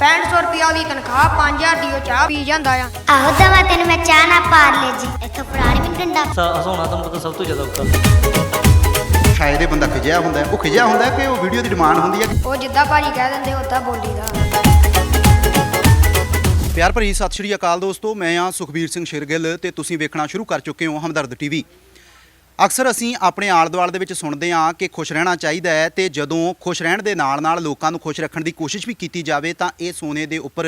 6500 ਰੁਪਿਆ ਉਹਦੀ ਤਨਖਾਹ 5000 ਦੀ ਉਹ ਚਾਹ ਪੀ ਜਾਂਦਾ ਆ। ਆਹੋ ਦਵਾ ਤੈਨੂੰ ਮੈਂ ਚਾਹ ਨਾ ਪਾਰ ਲੈ ਜੀ। ਇੱਥੋਂ ਫੜਾ ਨਹੀਂ ਮੈਨੂੰ ਡੰਡਾ ਹਸਾਉਣਾ ਤੁਹਾਨੂੰ ਪਤਾ ਸਭ ਤੋਂ ਜ਼ਿਆਦਾ ਔਖਾ। ਸ਼ਾਇਦ ਇਹ ਬੰਦਾ ਖਿਜਿਆ ਹੁੰਦਾ ਹੈ। ਉਹ ਖਿਜਿਆ ਹੁੰਦਾ ਹੈ ਕਿ ਉਹ ਵੀਡੀਓ ਦੀ ਡਿਮਾਂਡ ਹੁੰਦੀ ਹੈ ਉਹ ਜਿੱਦਾਂ ਭਾਜੀ ਕਹਿ ਦਿੰਦੇ ਉਦਾਂ ਬੋਲੀਦਾ ਪਿਆਰ ਭਰੀ ਸਤਿ ਸ਼੍ਰੀ ਅਕਾਲ ਦੋਸਤੋ ਮੈਂ ਆ ਸੁਖਬੀਰ ਸਿੰਘ ਸ਼ਿਰਗਿੱਲ ਤੇ ਤੁਸੀਂ ਵੇਖਣਾ ਸ਼ੁਰੂ ਕਰ ਚੁੱਕੇ ਹੋ ਹਮਦਰਦ ਟੀਵੀ ਅਕਸਰ ਅਸੀਂ ਆਪਣੇ ਆਲ-ਦੁਆਲ ਦੇ ਵਿੱਚ ਸੁਣਦੇ ਹਾਂ ਕਿ ਖੁਸ਼ ਰਹਿਣਾ ਚਾਹੀਦਾ ਹੈ ਤੇ ਜਦੋਂ ਖੁਸ਼ ਰਹਿਣ ਦੇ ਨਾਲ-ਨਾਲ ਲੋਕਾਂ ਨੂੰ ਖੁਸ਼ ਰੱਖਣ ਦੀ ਕੋਸ਼ਿਸ਼ ਵੀ ਕੀਤੀ ਜਾਵੇ ਤਾਂ ਇਹ ਸੋਨੇ ਦੇ ਉੱਪਰ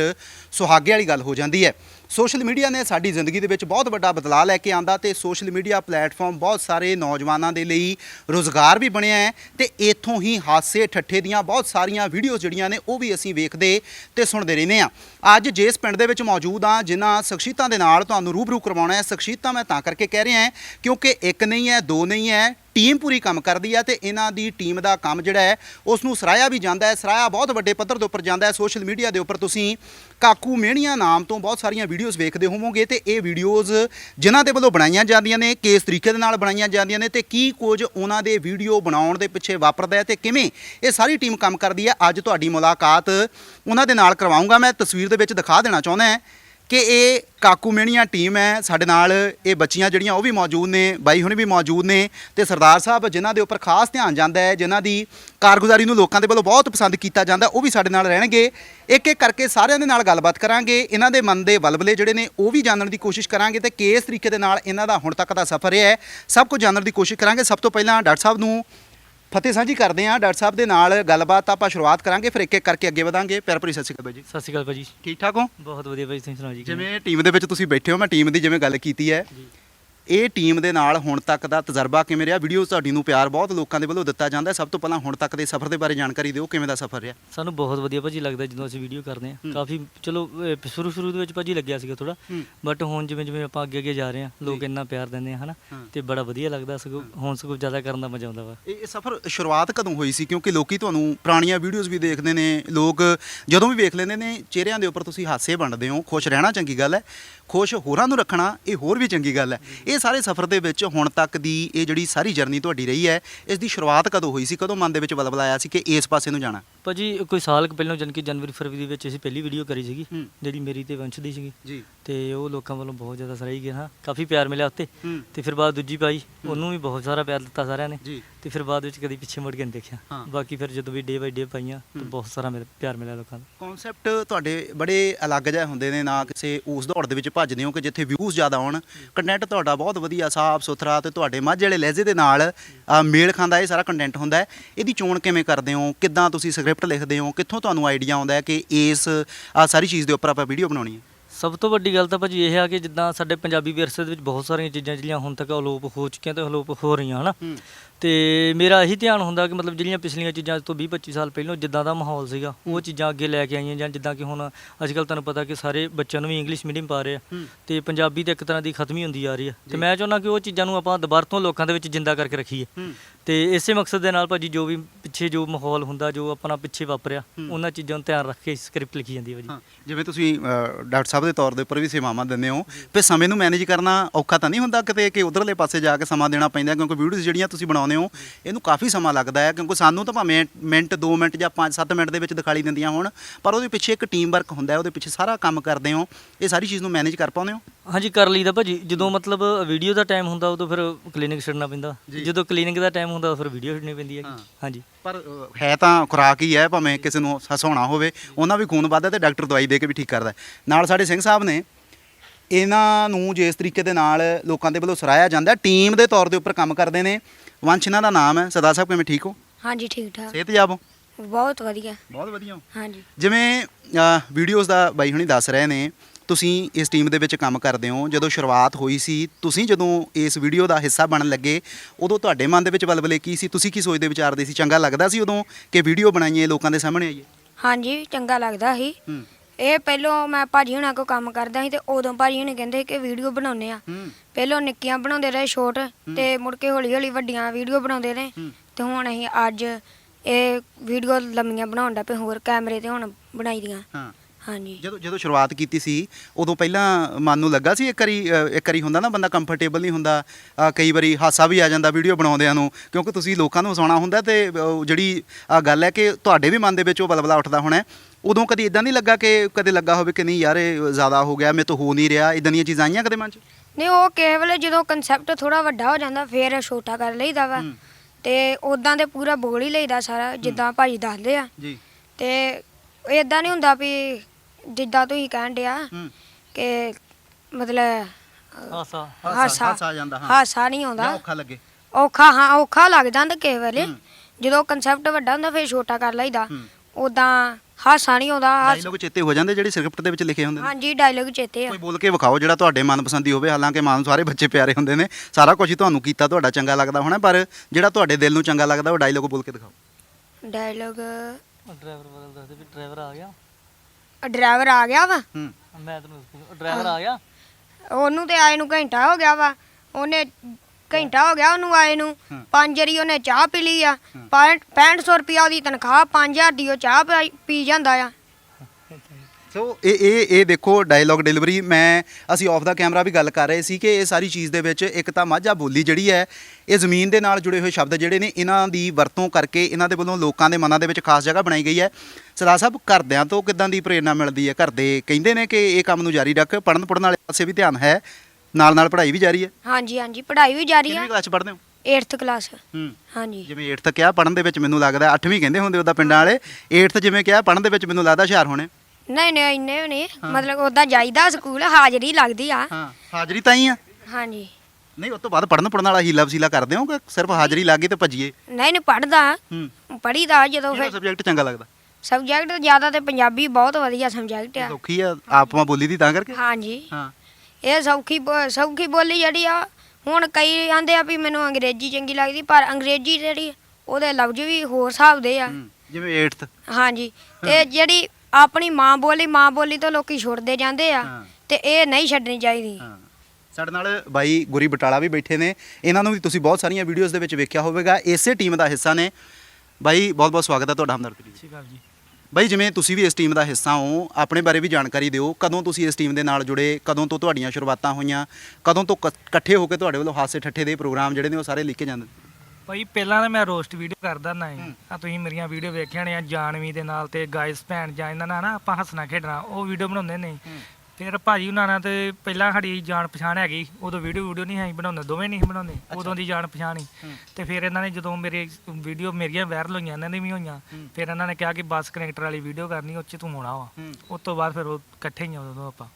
ਸੁਹਾਗੇ ਵਾਲੀ ਗੱਲ ਹੋ ਜਾਂਦੀ ਹੈ। ਸੋਸ਼ਲ ਮੀਡੀਆ ਨੇ ਸਾਡੀ ਜ਼ਿੰਦਗੀ ਦੇ ਵਿੱਚ ਬਹੁਤ ਵੱਡਾ ਬਦਲਾਅ ਲੈ ਕੇ ਆਂਦਾ ਤੇ ਸੋਸ਼ਲ ਮੀਡੀਆ ਪਲੇਟਫਾਰਮ ਬਹੁਤ ਸਾਰੇ ਨੌਜਵਾਨਾਂ ਦੇ ਲਈ ਰੋਜ਼ਗਾਰ ਵੀ ਬਣਿਆ ਹੈ ਤੇ ਇੱਥੋਂ ਹੀ ਹਾਸੇ ਠੱਠੇ ਦੀਆਂ ਬਹੁਤ ਸਾਰੀਆਂ ਵੀਡੀਓਜ਼ ਜਿਹੜੀਆਂ ਨੇ ਉਹ ਵੀ ਅਸੀਂ ਵੇਖਦੇ ਤੇ ਸੁਣਦੇ ਰਹਿੰਦੇ ਆ ਅੱਜ ਜਿਸ ਪਿੰਡ ਦੇ ਵਿੱਚ ਮੌਜੂਦ ਆ ਜਿਨ੍ਹਾਂ ਸ਼ਖਸੀਅਤਾਂ ਦੇ ਨਾਲ ਤੁਹਾਨੂੰ ਰੂਬਰੂ ਕਰਵਾਉਣਾ ਹੈ, ਸ਼ਖਸੀਅਤਾਂ ਮੈਂ ਤਾਂ ਕਰਕੇ ਕਹਿ ਰਿਹਾ ਹਾਂ ਕਿਉਂਕਿ ਇੱਕ ਨਹੀਂ ਹੈ, ਦੋ ਨਹੀਂ ਹੈ ਟੀਮ ਪੂਰੀ ਕੰਮ ਕਰਦੀ ਹੈ ਤੇ ਇਹਨਾਂ ਦੀ ਟੀਮ ਦਾ ਕੰਮ ਜਿਹੜਾ ਹੈ ਉਸ ਨੂੰ ਸਰਾਇਆ ਵੀ ਜਾਂਦਾ ਹੈ। ਸਰਾਇਆ ਬਹੁਤ ਵੱਡੇ ਪੱਧਰ ਦੇ ਉੱਪਰ ਜਾਂਦਾ ਹੈ। ਸੋਸ਼ਲ ਮੀਡੀਆ ਦੇ ਉੱਪਰ ਤੁਸੀਂ ਕਾਕੂ ਮਿਹਣੀਆਂ ਨਾਮ ਤੋਂ ਬਹੁਤ ਸਾਰੀਆਂ ਵੀਡੀਓਜ਼ ਵੇਖਦੇ ਹੋਵੋਗੇ ਤੇ ਇਹ ਵੀਡੀਓਜ਼ ਜਿਨ੍ਹਾਂ ਦੇ ਵੱਲੋਂ ਬਣਾਈਆਂ ਜਾਂਦੀਆਂ ਨੇ, ਕਿਸ ਤਰੀਕੇ ਦੇ ਨਾਲ ਬਣਾਈਆਂ ਜਾਂਦੀਆਂ ਨੇ ਤੇ ਕੀ ਕੁਝ ਉਹਨਾਂ ਦੇ ਵੀਡੀਓ ਬਣਾਉਣ ਦੇ ਪਿੱਛੇ ਵਾਪਰਦਾ ਹੈ ਤੇ ਕਿਵੇਂ ਇਹ ਸਾਰੀ ਟੀਮ ਕੰਮ ਕਰਦੀ ਹੈ। ਅੱਜ ਤੁਹਾਡੀ ਮੁਲਾਕਾਤ ਉਹਨਾਂ ਦੇ ਨਾਲ ਕਰਵਾਉਂਗਾ। ਮੈਂ ਤਸਵੀਰ ਦੇ ਵਿੱਚ ਦਿਖਾ ਦੇਣਾ ਚਾਹੁੰਦਾ ਹਾਂ। ਕਿ ਇਹ ਕਾਕੂ ਮੇਣੀਆਂ ਟੀਮ ਹੈ, ਸਾਡੇ ਨਾਲ ਇਹ ਬੱਚੀਆਂ ਜਿਹੜੀਆਂ ਉਹ ਵੀ ਮੌਜੂਦ ਨੇ, ਬਾਈ ਹੁਣ ਵੀ ਮੌਜੂਦ ਨੇ ਤੇ ਸਰਦਾਰ ਸਾਹਿਬ ਜਿਨ੍ਹਾਂ ਦੇ ਉੱਪਰ ਖਾਸ ਧਿਆਨ ਜਾਂਦਾ ਹੈ, ਜਿਨ੍ਹਾਂ ਦੀ ਕਾਰਗੁਜ਼ਾਰੀ ਨੂੰ ਲੋਕਾਂ ਦੇ ਵੱਲੋਂ ਬਹੁਤ ਪਸੰਦ ਕੀਤਾ ਜਾਂਦਾ, ਉਹ ਵੀ ਸਾਡੇ ਨਾਲ ਰਹਿਣਗੇ। ਇੱਕ ਇੱਕ ਕਰਕੇ ਸਾਰਿਆਂ ਦੇ ਨਾਲ ਗੱਲਬਾਤ ਕਰਾਂਗੇ। ਇਹਨਾਂ ਦੇ ਮਨ ਦੇ ਵਲਵਲੇ ਜਿਹੜੇ ਨੇ, ਉਹ ਵੀ ਜਾਣਨ ਦੀ ਕੋਸ਼ਿਸ਼ ਕਰਾਂਗੇ ਤੇ ਕਿਸ ਤਰੀਕੇ ਦੇ ਨਾਲ ਇਹਨਾਂ ਦਾ ਹੁਣ ਤੱਕ ਦਾ ਸਫ਼ਰ ਹੈ, ਸਭ ਕੁਝ ਜਾਣਨ ਦੀ ਕੋਸ਼ਿਸ਼ ਕਰਾਂਗੇ। ਸਭ ਤੋਂ ਪਹਿਲਾਂ ਡਾਕਟਰ ਸਾਹਿਬ ਨੂੰ ਫਤਿਹ ਸਾਂਝੀ ਕਰਦੇ ਹਾਂ। ਡਾਕਟਰ ਸਾਹਿਬ ਦੇ ਨਾਲ ਗੱਲਬਾਤ ਆਪਾਂ ਸ਼ੁਰੂਆਤ ਕਰਾਂਗੇ ਫਿਰ ਇੱਕ ਇੱਕ ਕਰਕੇ ਅੱਗੇ ਵਧਾਂਗੇ। ਪਿਆਰ ਭਰੀ ਸਤਿ ਸ਼੍ਰੀ ਅਕਾਲ ਬਾਈ ਜੀ। ਸਤਿ ਸ਼੍ਰੀ ਅਕਾਲ ਭਾਜੀ ਠੀਕ ਠਾਕ ਹੋ? ਬਹੁਤ ਵਧੀਆ ਭਾਜੀ ਤੁਸੀਂ ਸੁਣਾਓ ਜੀ? ਜਿਵੇਂ ਟੀਮ ਦੇ ਵਿੱਚ ਤੁਸੀਂ ਬੈਠੇ ਹੋ ਮੈਂ ਟੀਮ ਦੀ ਜਿਵੇਂ ਗੱਲ ਕੀਤੀ ਹੈ। ਇਹ ਟੀਮ ਦੇ ਨਾਲ ਹੁਣ ਤੱਕ ਦਾ ਤਜਰਬਾ ਕਿਵੇਂ ਰਿਹਾ? ਵੀਡੀਓ ਤੁਹਾਡੀ ਨੂੰ ਪਿਆਰ ਬਹੁਤ ਲੋਕਾਂ ਦੇ ਵੱਲੋਂ ਦਿੱਤਾ ਜਾਂਦਾ। ਸਭ ਤੋਂ ਪਹਿਲਾਂ ਹੁਣ ਤੱਕ ਦੇ ਸਫ਼ਰ ਦੇ ਬਾਰੇ ਜਾਣਕਾਰੀ ਦਿਓ। ਕਿਵੇਂ ਦਾ ਸਫ਼ਰ ਰਿਹਾ? ਸਾਨੂੰ ਬਹੁਤ ਵਧੀਆ ਭਾਜੀ ਲੱਗਦਾ ਜਦੋਂ ਅਸੀਂ ਵੀਡੀਓ ਕਰਦੇ ਹਾਂ। ਕਾਫੀ ਚਲੋ ਅਹ, ਸ਼ੁਰੂ ਸ਼ੁਰੂ ਦੇ ਵਿੱਚ ਭਾਜੀ ਲੱਗਿਆ ਸੀਗਾ ਥੋੜਾ ਹੂੰ। ਬਟ ਹੁਣ ਜਿਵੇਂ ਜਿਵੇਂ ਆਪਾਂ ਅੱਗੇ ਅੱਗੇ ਜਾ ਰਹੇ ਹਾਂ ਲੋਕ ਇੰਨਾ ਪਿਆਰ ਦਿੰਦੇ ਆ ਹਨਾ? ਹਾਂ। ਤੇ ਬੜਾ ਵਧੀਆ ਲੱਗਦਾ। ਸਗੋਂ ਹੁਣ ਸਗੋਂ ਜ਼ਿਆਦਾ ਕਰਨ ਦਾ ਮਜ਼ਾ ਆਉਂਦਾ ਵਾ। ਇਹ ਇਹ ਸਫ਼ਰ ਸ਼ੁਰੂਆਤ ਕਦੋਂ ਹੋਈ ਸੀ? ਕਿਉਂਕਿ ਲੋਕੀ ਤੁਹਾਨੂੰ ਪੁਰਾਣੀਆਂ ਵੀਡੀਓਜ਼ ਵੀ ਦੇਖਦੇ ਨੇ। ਲੋਕ ਜਦੋਂ ਵੀ ਵੇਖ ਲੈਂਦੇ ਨੇ ਚਿਹਰਿਆਂ ਦੇ ਉੱਪਰ ਤੁਸੀਂ ਹਾਸੇ ਵੰਡਦੇ ਹੋ। ਖੁਸ਼ ਰਹਿਣਾ ਚੰਗੀ ਗੱਲ ਹੈ। ਖੁਸ਼ ਹੋਰਾਂ ਨੂੰ ਰੱਖਣਾ ਇਹ ਹੋਰ ਵੀ ਚੰਗੀ ਗੱਲ ਹੈ। ਇਹ ਸਾਰੇ ਸਫ਼ਰ ਦੇ ਵਿੱਚ ਹੁਣ ਤੱਕ ਦੀ ਇਹ ਜਿਹੜੀ ਸਾਰੀ ਜਰਨੀ ਤੁਹਾਡੀ ਰਹੀ ਹੈ, ਇਸ ਦੀ ਸ਼ੁਰੂਆਤ ਕਦੋਂ ਹੋਈ ਸੀ? ਕਦੋਂ ਮਨ ਦੇ ਵਿੱਚ ਬਲਬਲ ਆਇਆ ਸੀ ਕਿ ਇਸ ਪਾਸੇ ਨੂੰ ਜਾਣਾ? ਭਾਜੀ ਕੋਈ ਸਾਲ ਕੁ ਪਹਿਲਾਂ ਜਾਣੀ ਕਿ ਜਨਵਰੀ ਫਰਵਰੀ ਦੇ ਵਿੱਚ ਅਸੀਂ ਪਹਿਲੀ ਵੀਡੀਓ ਕਰੀ ਸੀਗੀ ਹੂੰ। ਜਿਹੜੀ ਮੇਰੀ ਤੇ ਵੰਸ਼ ਦੀ ਸੀਗੀ। ਜੀ। ਤੇ ਉਹ ਲੋਕਾਂ ਵੱਲੋਂ ਬਹੁਤ ਜ਼ਿਆਦਾ ਸਰਾਹੀ ਗਈ ਹਾਂ ਕਾਫੀ ਪਿਆਰ ਮਿਲਿਆ ਉੱਤੇ। ਹੂੰ। ਤੇ ਫਿਰ ਬਾਅਦ ਦੂਜੀ ਪਾਈ ਉਹਨੂੰ ਵੀ ਬਹੁਤ ਸਾਰਾ ਪਿਆਰ ਦਿੱਤਾ ਸਾਰਿਆਂ ਨੇ। ਜੀ। ਤੇ ਫਿਰ ਬਾਅਦ ਵਿੱਚ ਕਦੀ ਪਿੱਛੇ ਮੁੜ ਕੇ ਨਹੀਂ ਦੇਖਿਆ। ਹਾਂ। ਬਾਕੀ ਫਿਰ ਜਦੋਂ ਵੀ ਡੇ ਬਾਈ ਡੇ ਪਾਈਆਂ ਤਾਂ। ਬਹੁਤ ਸਾਰਾ ਮਿਲ- ਪਿਆਰ ਮਿਲਿਆ ਲੋਕਾਂ ਦਾ। ਕਨਸੈਪਟ ਤੁਹਾਡੇ ਬੜੇ ਅਲੱਗ ਜਿਹੇ ਹੁੰਦੇ ਨੇ ਨਾ ਕਿਸੇ ਉਸ ਦੌੜ ਦੇ ਵਿੱਚ ਭੱਜਦੇ ਹੋ ਕਿ ਜਿੱਥੇ ਵਿਊਜ਼ ਜ਼ਿਆਦਾ ਆਉਣ ਕੰਟੈਂਟ ਤੁਹਾਡਾ ਬਹੁਤ ਵਧੀਆ ਸਾਫ਼ ਸੁਥਰਾ ਤੇ ਤੁਹਾਡੇ ਮਾਝੇ ਵਾਲੇ ਲਹਿਜੇ ਦੇ ਨਾਲ ਅ, ਮੇਲ ਖਾਂਦਾ ਇਹ ਸਾਰਾ ਕੰਟੈਂਟ ਹੁੰਦਾ ਹੈ। ਇਹਦੀ ਚੋਣ ਕਿਵੇਂ ਕਰਦੇ ਹੋ? ਕਿੱਦਾਂ ਤੁਸੀਂ ਸਕ੍ਰਿਪਟ ਲਿਖਦੇ ਹੋ ਕਿੱਥੋਂ ਤੁਹਾਨੂੰ ਆਈਡੀਆ ਆਉਂਦਾ ਹੈ ਕਿ ਇਸ ਆਹ ਸਾਰੀ ਚੀਜ਼ ਦੇ ਉੱਪਰ ਆਪਾਂ ਵੀਡੀਓ ਬਣਾਉਣੀ ਹੈ? ਸਭ ਤੋਂ ਵੱਡੀ ਗੱਲ ਤਾਂ ਭਾਜੀ ਇਹ ਆ ਕਿ ਜਿੱਦਾਂ ਸਾਡੇ ਪੰਜਾਬੀ ਵਿਰਸੇ ਦੇ ਵਿੱਚ ਬਹੁਤ ਸਾਰੀਆਂ ਚੀਜ਼ਾਂ ਜਿਹੜੀਆਂ ਹੁਣ ਤੱਕ ਅਲੋਪ ਹੋ ਚੁੱਕੀਆਂ ਤੇ ਅਲੋਪ ਹੋ ਰਹੀਆਂ ਹਨਾ? ਤੇ ਮੇਰਾ ਇਹੀ ਧਿਆਨ ਹੁੰਦਾ ਕਿ ਮਤਲਬ ਜਿਹੜੀਆਂ ਪਿਛਲੀਆਂ ਚੀਜ਼ਾਂ ਤੋਂ 20 25 ਸਾਲ ਪਹਿਲਾਂ ਜਿੱਦਾਂ ਦਾ ਮਾਹੌਲ ਸੀਗਾ ਉਹ ਚੀਜ਼ਾਂ ਅੱਗੇ ਲੈ ਕੇ ਆਈਆਂ ਜਾਂ ਜਿੱਦਾਂ ਕਿ ਹੁਣ ਅੱਜ ਕੱਲ ਤੁਹਾਨੂੰ ਪਤਾ ਕਿ ਸਾਰੇ ਬੱਚਿਆਂ ਨੂੰ ਵੀ ਇੰਗਲਿਸ਼ ਮੀਡੀਅਮ ਪਾ ਰਹੇ ਆ ਤੇ ਪੰਜਾਬੀ ਤਾਂ ਇੱਕ ਤਰ੍ਹਾਂ ਦੀ ਖਤਮ ਹੀ ਹੁੰਦੀ ਆ ਰਹੀ ਆ। ਤੇ ਮੈਂ ਚਾਹੁੰਦਾ ਕਿ ਉਹ ਚੀਜ਼ਾਂ ਨੂੰ ਆਪਾਂ ਦੁਬਾਰਾ ਤੋਂ ਲੋਕਾਂ ਦੇ ਵਿੱਚ ਜਿੰਦਾ ਕਰਕੇ ਰੱਖੀਏ। ਤੇ ਇਸੇ ਮਕਸਦ ਦੇ ਨਾਲ ਭਾਜੀ ਜੋ ਵੀ ਪਿੱਛੇ ਜੋ ਮਾਹੌਲ ਹੁੰਦਾ ਜੋ ਆਪਣਾ ਪਿੱਛੇ ਵਾਪਰਿਆ ਉਹਨਾਂ ਚੀਜ਼ਾਂ ਨੂੰ ਧਿਆਨ ਰੱਖ ਕੇ ਸਕ੍ਰਿਪਟ ਲਿਖੀ ਜਾਂਦੀ ਹੈ ਭਾਜੀ। ਹਾਂ ਜਿਵੇਂ ਤੁਸੀਂ ਅ, ਡਾਕਟਰ ਸਾਹਿਬ ਦੇ ਤੌਰ ਦੇ ਉੱਪਰ ਵੀ ਸੇਵਾਵਾਂ ਦਿੰਦੇ ਹੋ ਫਿਰ ਸਮੇਂ ਨੂੰ ਮੈਨੇਜ ਕਰਨਾ ਔਖਾ ਤਾਂ ਨਹੀਂ ਹੁੰਦਾ ਕਿਤੇ ਕਿ ਉਧਰਲੇ ਪਾਸੇ ਜਾ ਕੇ ਸਮਾਂ ਦੇਣਾ ਪੈਂਦਾ ਕਿਉਂਕਿ ਵੀਡੀਓਜ਼ ਜਿਹੜੀਆਂ ਤੁਸੀਂ ਬਣਾਉਂਦੇ ਹੋ ਇਹਨੂੰ ਕਾਫੀ ਸਮਾਂ ਲੱਗਦਾ ਹੈ ਕਿਉਂਕਿ ਸਾਨੂੰ ਤਾਂ ਭਾਵੇਂ ਮਿੰਟ 2 ਮਿੰਟ ਜਾਂ 5-7 ਮਿੰਟ ਦੇ ਵਿੱਚ ਦਿਖਾਲੀ ਦਿੰਦੀਆਂ ਹੋਣ ਪਰ ਉਹਦੇ ਪਿੱਛੇ ਇੱਕ ਟੀਮ ਵਰਕ ਹੁੰਦਾ ਹੈ ਉਹਦੇ ਪਿੱਛੇ ਸਾਰਾ ਕੰਮ ਕਰਦੇ ਹੋ ਇਹ ਸਾਰੀ ਚੀਜ਼ ਨੂੰ ਮੈਨੇਜ ਕਰ ਪਾਉਂਦੇ ਹੋ? ਹਾਂਜੀ ਕਰ ਲਈਦਾ ਭਾਜੀ। ਜਦੋਂ ਮਤਲਬ ਵੀਡੀਓ ਦਾ ਟਾਈਮ ਹੁੰਦਾ ਉਦੋਂ ਫਿਰ ਕਲੀਨਿਕ ਛੱਡਣਾ ਪੈਂਦਾ। ਜੀ। ਜਦੋਂ ਕਲੀਨਿਕ ਦਾ ਟਾਈਮ ਹੁੰਦਾ ਫਿਰ ਵੀਡੀਓ ਛੱਡਣੀ ਪੈਂਦੀ ਹਾਂ। ਹੈ। ਹਾਂਜੀ। ਪਰ ਹੈ ਤਾਂ ਖੁਰਾਕ ਹੀ ਹੈ ਭਾਵੇਂ ਕਿਸੇ ਨੂੰ ਹਸਾਉਣਾ ਹੋਵੇ। ਉਹਨਾਂ ਵੀ ਖੂਨ ਵੱਧਦਾ ਤੇ ਡਾਕਟਰ ਦਵਾਈ ਦੇ ਕੇ ਵੀ ਠੀਕ ਕਰਦਾ ਹੈ। ਨਾਲ ਸਾਡੇ ਸਿੰਘ ਸਾਹਿਬ ਨੇ ਇਹਨਾਂ ਨੂੰ ਜਿਸ ਤਰੀਕੇ ਦੇ ਨਾਲ ਲੋਕਾਂ ਦੇ ਵੱਲੋਂ ਸਰਾਇਆ ਜਾਂਦਾ ਟੀਮ ਦੇ ਤੌਰ ਦੇ ਉੱਪਰ ਕੰਮ ਕਰਦੇ ਨੇ। ਵੰਸ਼ ਇਹਨਾਂ ਦਾ ਨਾਮ ਹੈ। ਸਰਦਾਰ ਸਾਹਿਬ ਕਿਵੇਂ ਠੀਕ ਹੋ? ਹਾਂਜੀ ਠੀਕ ਠਾਕ। ਸਿਹਤਯਾਬ ਹੋ? ਬਹੁਤ ਵਧੀਆ। ਬਹੁਤ ਵਧੀਆ। ਹੋ ਹਾਂਜੀ। ਜਿਵੇਂ ਵੀਡੀਓਜ਼ ਦਾ ਬਾਈ ਹੁਣੀ ਦੱਸ ਰਹੇ ਨੇ ਤੁਸੀਂ ਇਸ ਟੀਮ ਦੇ ਵਿੱਚ ਕੰਮ ਕਰਦੇ ਹੋ ਜਦੋਂ ਸ਼ੁਰੂਆਤ ਹੋਈ ਸੀ ਤੁਸੀਂ ਜਦੋਂ ਇਸ ਵੀਡੀਓ ਦਾ ਹਿੱਸਾ ਬਣਨ ਲੱਗੇ ਉਦੋਂ ਤੁਹਾਡੇ ਮਨ ਦੇ ਵਿੱਚ ਬਲਬਲੇ ਕੀ ਸੀ? ਤੁਸੀਂ ਕੀ ਸੋਚਦੇ ਵਿਚਾਰਦੇ ਸੀ? ਚੰਗਾ ਲੱਗਦਾ ਸੀ ਉਦੋਂ ਕਿ ਵੀਡੀਓ ਬਣਾਈਏ ਲੋਕਾਂ ਦੇ ਸਾਹਮਣੇ ਆਈਏ? ਹਾਂਜੀ ਚੰਗਾ ਲੱਗਦਾ ਸੀ। ਹੂੰ। ਇਹ ਪਹਿਲੋਂ ਮੈਂ ਭਾਜੀ ਹੁਣਾਂ ਕੋ ਕੰਮ ਕਰਦਾ ਸੀ ਤੇ ਉਦੋਂ ਭਾਜੀ ਹੁਣੇ ਕਹਿੰਦੇ ਕਿ ਵੀਡੀਓ ਬਣਾਉਨੇ ਆ ਹੂੰ। ਪਹਿਲੋਂ ਨਿੱਕੀਆਂ ਬਣਾਉਂਦੇ ਰਹੇ ਸ਼ੋਰਟ ਤੇ ਮੁੜ ਕੇ ਹੌਲੀ ਹੌਲੀ ਵੱਡੀਆਂ ਵੀਡੀਓ ਬਣਾਉਂਦੇ ਰਹੇ। ਹੂੰ। ਤੇ ਹੁਣ ਅਸੀਂ ਅੱਜ ਇਹ ਵੀਡੀਓ ਲੰਮੀਆਂ ਬਣਾਉਣ ਦਾ ਪਏ ਹੋਰ ਕੈਮਰੇ ਤੇ ਹੁਣ ਬਣਾਈ ਦੀਆਂ। ਹਾਂ। ਹਾਂਜੀ। ਜਦੋਂ ਜਦੋਂ ਸ਼ੁਰੂਆਤ ਕੀਤੀ ਸੀ ਉਦੋਂ ਪਹਿਲਾਂ ਮਨ ਨੂੰ ਲੱਗਾ ਸੀ ਇੱਕ ਵਾਰੀ ਇੱਕ ਵਾਰੀ ਹੁੰਦਾ ਨਾ ਬੰਦਾ ਕੰਫਰਟੇਬਲ ਨਹੀਂ ਹੁੰਦਾ ਅ, ਕਈ ਵਾਰੀ ਹਾਸਾ ਵੀ ਆ ਜਾਂਦਾ ਵੀਡੀਓ ਬਣਾਉਂਦਿਆਂ ਨੂੰ ਕਿਉਂਕਿ ਤੁਸੀਂ ਲੋਕਾਂ ਨੂੰ ਹਸਾਉਣਾ ਹੁੰਦਾ ਤੇ ਅ, ਜਿਹੜੀ ਅ, ਗੱਲ ਹੈ ਕਿ ਤੁਹਾਡੇ ਵੀ ਮਨ ਦੇ ਵਿੱਚ ਉਹ ਬਲਬਲਾ ਉੱਠਦਾ ਹੋਣਾ ਹੈ। ਉਦੋਂ ਕਦੀ ਇਦਾਂ ਨਹੀਂ ਲੱਗਾ ਕਿ ਕਦੇ ਲੱਗਾ ਹੋਵੇ ਕਿ ਨਹੀਂ ਯਾਰ ਇਹ ਜ਼ਿਆਦਾ ਹੋ ਗਿਆ ਮੇਰੇ ਤੋਂ ਹੋ ਨਹੀਂ ਰਿਹਾ ਇਦਾਂ ਦੀਆਂ ਚੀਜ਼ਾਂ ਆਈਆਂ ਕਦੇ ਮਨ 'ਚ? ਨਹੀਂ ਉਹ ਕਿਸੇ ਵੇਲੇ ਜਦੋਂ ਕਨਸੈਪਟ ਥੋੜਾ ਵੱਡਾ ਹੋ ਜਾਂਦਾ ਫਿਰ ਛੋਟਾ ਕਰ ਲਈਦਾ ਵਾ। ਹੂੰ। ਤੇ ਉਦਾਂ ਤੇ ਪੂਰਾ ਬੋਲ ਹੀ ਲਈਦਾ ਸਾਰਾ ਜਿੱਦਾਂ ਭਾਜੀ ਦੱਸਦੇ ਆ। ਜੀ। ਤੇ ਇਦਾਂ ਨਹੀਂ ਹੁੰਦਾ ਵੀ ਜਿੱਦਾਂ ਤੁਸੀਂ ਕਹਿਣ ਡਿਆ ਹੂੰ। ਕਿ ਮਤਲਬ ਹਾਸਾ। ਹਾਸਾ। ਹਾਸਾ ਆ ਜਾਂਦਾ ਹਾਂ। ਹਾਸਾ ਨਹੀਂ ਜਾਂ ਆਉਂਦਾ ਔਖਾ ਲੱਗੇ। ਔਖਾ ਹਾਂ ਔਖਾ ਲੱਗ ਜਾਂਦਾ ਕਿਸੇ ਵੇਲੇ। ਹੂੰ। ਜਦੋਂ ਕਨਸੈਪਟ ਵੱਡਾ ਹੁੰਦਾ ਫਿਰ ਛੋਟਾ ਕਰ ਲਈਦਾ। ਹੂੰ। ਉਦਾਂ ਹਾਸਾ ਨਹੀਂ ਆਉਂਦਾ ਹਾਸ- ਡਾਇਲੋਗ ਚੇਤੇ ਹੋ ਜਾਂਦੇ ਜਿਹੜੇ ਸਕ੍ਰਿਪਟ ਦੇ ਵਿੱਚ ਲਿਖੇ ਹੁੰਦੇ ਨੇ? ਹਾਂਜੀ ਡਾਇਲੋਗ ਚੇਤੇ ਆ। ਕੋਈ ਬੋਲ ਕੇ ਵਿਖਾਓ ਜਿਹੜਾ ਤੁਹਾਡੇ ਮਨਪਸੰਦੀ ਹੋਵੇ। ਹਾਲਾਂਕਿ ਮਾਂ ਨੂੰ ਸਾਰੇ ਬੱਚੇ ਪਿਆਰੇ ਹੁੰਦੇ ਨੇ। ਸਾਰਾ ਕੁਝ ਹੀ ਤੁਹਾਨੂੰ ਕੀਤਾ ਤੁਹਾਡਾ ਚੰਗਾ ਲੱਗਦਾ ਹੋਣਾ ਪਰ ਜਿਹੜਾ ਤੁਹਾਡੇ ਦਿਲ ਨੂੰ ਚੰਗਾ ਲੱਗਦਾ ਉਹ ਡਾਇਲੋਗ ਬੋਲ ਕੇ ਦਿਖਾਓ। ਡਾਇਲੋਗ ਡਰਾਈਵਰ ਬਦਲ ਦੱਸਦੇ ਵੀ ਡਰਾਈਵਰ ਆ ਗਿਆ। ਡਰਾਈਵਰ ਆ ਗਿਆ ਵਾ। ਹੂੰ। ਮੈਂ ਤੈਨੂੰ ਡਰਾਈਵਰ ਆ ਗਿਆ? ਉਹਨੂੰ ਤੇ ਆਏ ਨੂੰ ਘੰਟਾ ਹੋ ਗਿਆ ਵਾ। ਉਹਨੇ ਘੰਟਾ ਹੋ ਗਿਆ ਉਹਨੂੰ ਆਏ ਨੂੰ। ਪੰਜ ਵਾਰੀ ਉਹਨੇ ਚਾਹ ਪੀ ਲਈ ਆ। 6500 ਰੁਪਿਆ ਉਹਦੀ ਤਨਖਾਹ 5000 ਦੀ ਉਹ ਚਾਹ ਪੀ ਜਾਂਦਾ ਆ। ਸੋ ਇਹ ਇਹ ਇਹ ਦੇਖੋ ਡਾਇਲੌਗ ਡਿਲੀਵਰੀ ਮੈਂ ਅਸੀਂ ਆਫ ਦਾ ਕੈਮਰਾ ਵੀ ਗੱਲ ਕਰ ਰਹੇ ਸੀ ਕਿ ਇਹ ਸਾਰੀ ਚੀਜ਼ ਦੇ ਵਿੱਚ ਇੱਕ ਤਾਂ ਮਾਝਾ ਬੋਲੀ ਜਿਹੜੀ ਹੈ ਇਹ ਜ਼ਮੀਨ ਦੇ ਨਾਲ ਜੁੜੇ ਹੋਏ ਸ਼ਬਦ ਜਿਹੜੇ ਨੇ ਇਹਨਾਂ ਦੀ ਵਰਤੋਂ ਕਰਕੇ ਇਹਨਾਂ ਦੇ ਵੱਲੋਂ ਲੋਕਾਂ ਦੇ ਮਨਾਂ ਦੇ ਵਿੱਚ ਖਾਸ ਜਗ੍ਹਾ ਬਣਾਈ ਗਈ ਹੈ। ਸਰਦਾਰ ਸਾਹਿਬ ਘਰਦਿਆਂ ਤੋਂ ਕਿੱਦਾਂ ਦੀ ਪ੍ਰੇਰਣਾ ਮਿਲਦੀ ਹੈ? ਘਰ ਦੇ ਕਹਿੰਦੇ ਨੇ ਕਿ ਇਹ ਕੰਮ ਨੂੰ ਜਾਰੀ ਰੱਖ ਪੜਨ ਪੜਨ ਵਾਲੇ ਪਾਸੇ ਵੀ ਧਿਆਨ ਹੈ ਨਾਲ ਨਾਲ ਪੜ੍ਹਾਈ ਵੀ ਜਾਰੀ ਹੈ। ਹਾਂਜੀ ਹਾਂਜੀ ਪੜ੍ਹਾਈ ਵੀ ਜਾਰੀ ਆ। ਕਿੰਨੀ ਕਲਾਸ ਪੜ੍ਹਦੇ ਹੋ? 8th ਕਲਾਸ ਹੂੰ। ਹਾਂਜੀ। ਜਿਵੇਂ 8th ਕਿਹਾ ਪੜਨ ਦੇ ਵਿੱਚ ਮੈਨੂੰ ਲੱਗਦਾ 8ਵੀਂ ਕਹਿੰਦੇ ਹੁੰਦੇ ਉਹਦਾ ਪਿੰਡਾਂ ਵਾਲੇ 8th ਜਿਵੇਂ ਕਿਹਾ ਪੜਨ ਦੇ ਵਿੱਚ ਮੈਨੂੰ ਲੱਗਦਾ ਹੁਸ਼ਿਆਰ ਹੋਣੇ। ਨਹੀਂ ਨਹੀਂ ਇੰਨੇ ਵੀ ਨਹੀਂ। ਮਤਲਬ ਉਦਾਂ ਜਾਈਦਾ ਸਕੂਲ ਹਾਜ਼ਰੀ ਲੱਗਦੀ ਆ। ਹਾਂ ਹਾਜ਼ਰੀ ਤਾਂ ਹੀ ਆ। ਹਾਂਜੀ। ਨਹੀਂ ਉਸ ਤੋਂ ਬਾਅਦ ਪੜਨ ਪੜਨ ਵਾਲਾ ਹੀਲਾ ਵਸੀਲਾ ਕਰਦੇ ਹੋ ਕਿ ਸਿਰਫ ਹਾਜ਼ਰੀ ਲੱਗ ਤੇ ਭੱਜੀਏ? ਨਹੀਂ ਨਹੀਂ ਪੜਦਾ ਹੂੰ। ਪੜੀਦਾ ਜਦੋਂ ਕਿਹੜਾ ਫਿਰ ਸਬਜੈਕਟ ਚੰਗਾ ਲੱਗਦਾ? ਸਬਜੈਕਟ ਜ਼ਿਆਦਾ ਤੇ ਪੰਜਾਬੀ ਬਹੁਤ ਵਧੀਆ ਸਬਜੈਕਟ ਆ। ਸੌਖੀ ਆ ਆਪਮਾ ਬੋਲੀ ਦੀ ਤਾਂ ਕਰਕੇ? ਹਾਂਜੀ। ਹਾਂ। ਇਹ ਸੌਖੀ ਬੋ- ਸੌਖੀ ਬੋਲੀ ਜਿਹੜੀ ਆ ਹੁਣ ਕਈ ਆਂਦੇ ਆ ਵੀ ਮੈਨੂੰ ਅੰਗਰੇਜ਼ੀ ਚੰਗੀ ਲੱਗਦੀ ਪਰ ਅੰਗਰੇਜ਼ੀ ਜਿਹੜੀ ਉਹਦੇ ਲਫ਼ਜ਼ ਵੀ ਹੋਰ ਹਿਸਾਬ ਦੇ ਆ। ਹੂੰ, ਜਿਵੇਂ 8th ਹਾਂਜੀ। ਤੇ ਜਿਹੜੀ ਆਪਣੀ ਮਾਂ ਬੋਲੀ ਮਾਂ ਬੋਲੀ ਤੋਂ ਲੋਕੀ ਛੁੱਟਦੇ ਜਾਂਦੇ ਆ ਹਾਂ। ਤੇ ਇਹ ਨਹੀਂ ਛੱਡਣੀ ਚਾਹੀਦੀ। ਹਾਂ। ਸਾਡੇ ਨਾਲ ਬਾਈ ਗੁਰੀ ਬਟਾਲਾ ਵੀ ਬੈਠੇ ਨੇ। ਇਹਨਾਂ ਨੂੰ ਵੀ ਤੁਸੀਂ ਬਹੁਤ ਸਾਰੀਆਂ ਵੀਡੀਓਜ਼ ਦੇ ਵਿੱਚ ਵੇਖਿਆ ਹੋਵੇਗਾ। ਇਸੇ ਟੀਮ ਦਾ ਹਿੱਸਾ ਨੇ। ਬਾਈ ਬਹੁਤ ਬਹੁਤ ਸਵਾਗਤ ਹੈ ਤੁਹਾਡਾ ਹਮਦਰਦ ਜੀ। ਬਾਈ ਜਿਵੇਂ ਤੁਸੀਂ ਵੀ ਇਸ ਟੀਮ ਦਾ ਹਿੱਸਾ ਹੋ ਆਪਣੇ ਬਾਰੇ ਵੀ ਜਾਣਕਾਰੀ ਦਿਓ। ਕਦੋਂ ਤੁਸੀਂ ਇਸ ਟੀਮ ਦੇ ਨਾਲ ਜੁੜੇ? ਕਦੋਂ ਤੋਂ ਤੁਹਾਡੀਆਂ ਸ਼ੁਰੂਆਤਾਂ ਹੋਈਆਂ? ਕਦੋਂ ਤੋਂ ਕ- ਇਕੱਠੇ ਹੋ ਕੇ ਤੁਹਾਡੇ ਵੱਲੋਂ ਹਾਸੇ ਠੱਠੇ ਦੇ ਪ੍ਰੋਗਰਾਮ ਜਿਹੜੇ ਨੇ ਉਹ ਸਾਰੇ ਲਿਖੇ ਜਾਂਦੇ ਭਾਈ ਪਹਿਲਾਂ ਤਾਂ ਮੈਂ ਰੋਸਟ ਵੀਡੀਓ ਕਰਦਾ ਨਾ ਆ ਤੁਸੀਂ ਮੇਰੀਆਂ ਵੀਡੀਓ ਵੇਖੀਆਂ ਨੇ ਜਾਨਵੀ ਦੇ ਨਾਲ ਤੇ ਗਾਇਸ ਭੈਣ ਜਾਂ ਇਹਨਾਂ ਨਾਲ ਨਾ ਆਪਾਂ ਹੱਸਣਾ ਖੇਡਣਾ ਉਹ ਵੀਡੀਓ ਬਣਾਉਂਦੇ ਨੇ ਫਿਰ ਭਾਜੀ ਉਹਨਾਂ ਨਾਲ ਤੇ ਪਹਿਲਾਂ ਸਾਡੀ ਜਾਣ ਪਛਾਣ ਹੈਗੀ ਉਦੋਂ ਵੀਡੀਓ ਵੀਡੀਓ ਨਹੀਂ ਅਸੀਂ ਬਣਾਉਂਦੇ ਦੋਵੇਂ ਨਹੀਂ ਬਣਾਉਂਦੇ ਉਦੋਂ ਦੀ ਜਾਣ ਪਛਾਣ ਹੀ। ਤੇ ਫਿਰ ਇਹਨਾਂ ਨੇ ਜਦੋਂ ਮੇਰੇ ਵੀਡੀਓ ਮੇਰੀਆਂ ਵਾਇਰਲ ਹੋਈਆਂ ਇਹਨਾਂ ਦੀ ਵੀ ਹੋਈਆਂ ਫਿਰ ਇਹਨਾਂ ਨੇ ਕਿਹਾ ਕਿ ਬੱਸ ਕਨੈਕਟਰ ਵਾਲੀ ਵੀਡੀਓ ਕਰਨੀ ਉਹ 'ਚ ਤੂੰ ਹੋਣਾ ਵਾ। ਉਸ ਤੋਂ ਬਾਅਦ ਫਿਰ ਉਹ ਇਕੱਠੇ ਹੀ ਆ ਉਦੋਂ ਆਪਾਂ।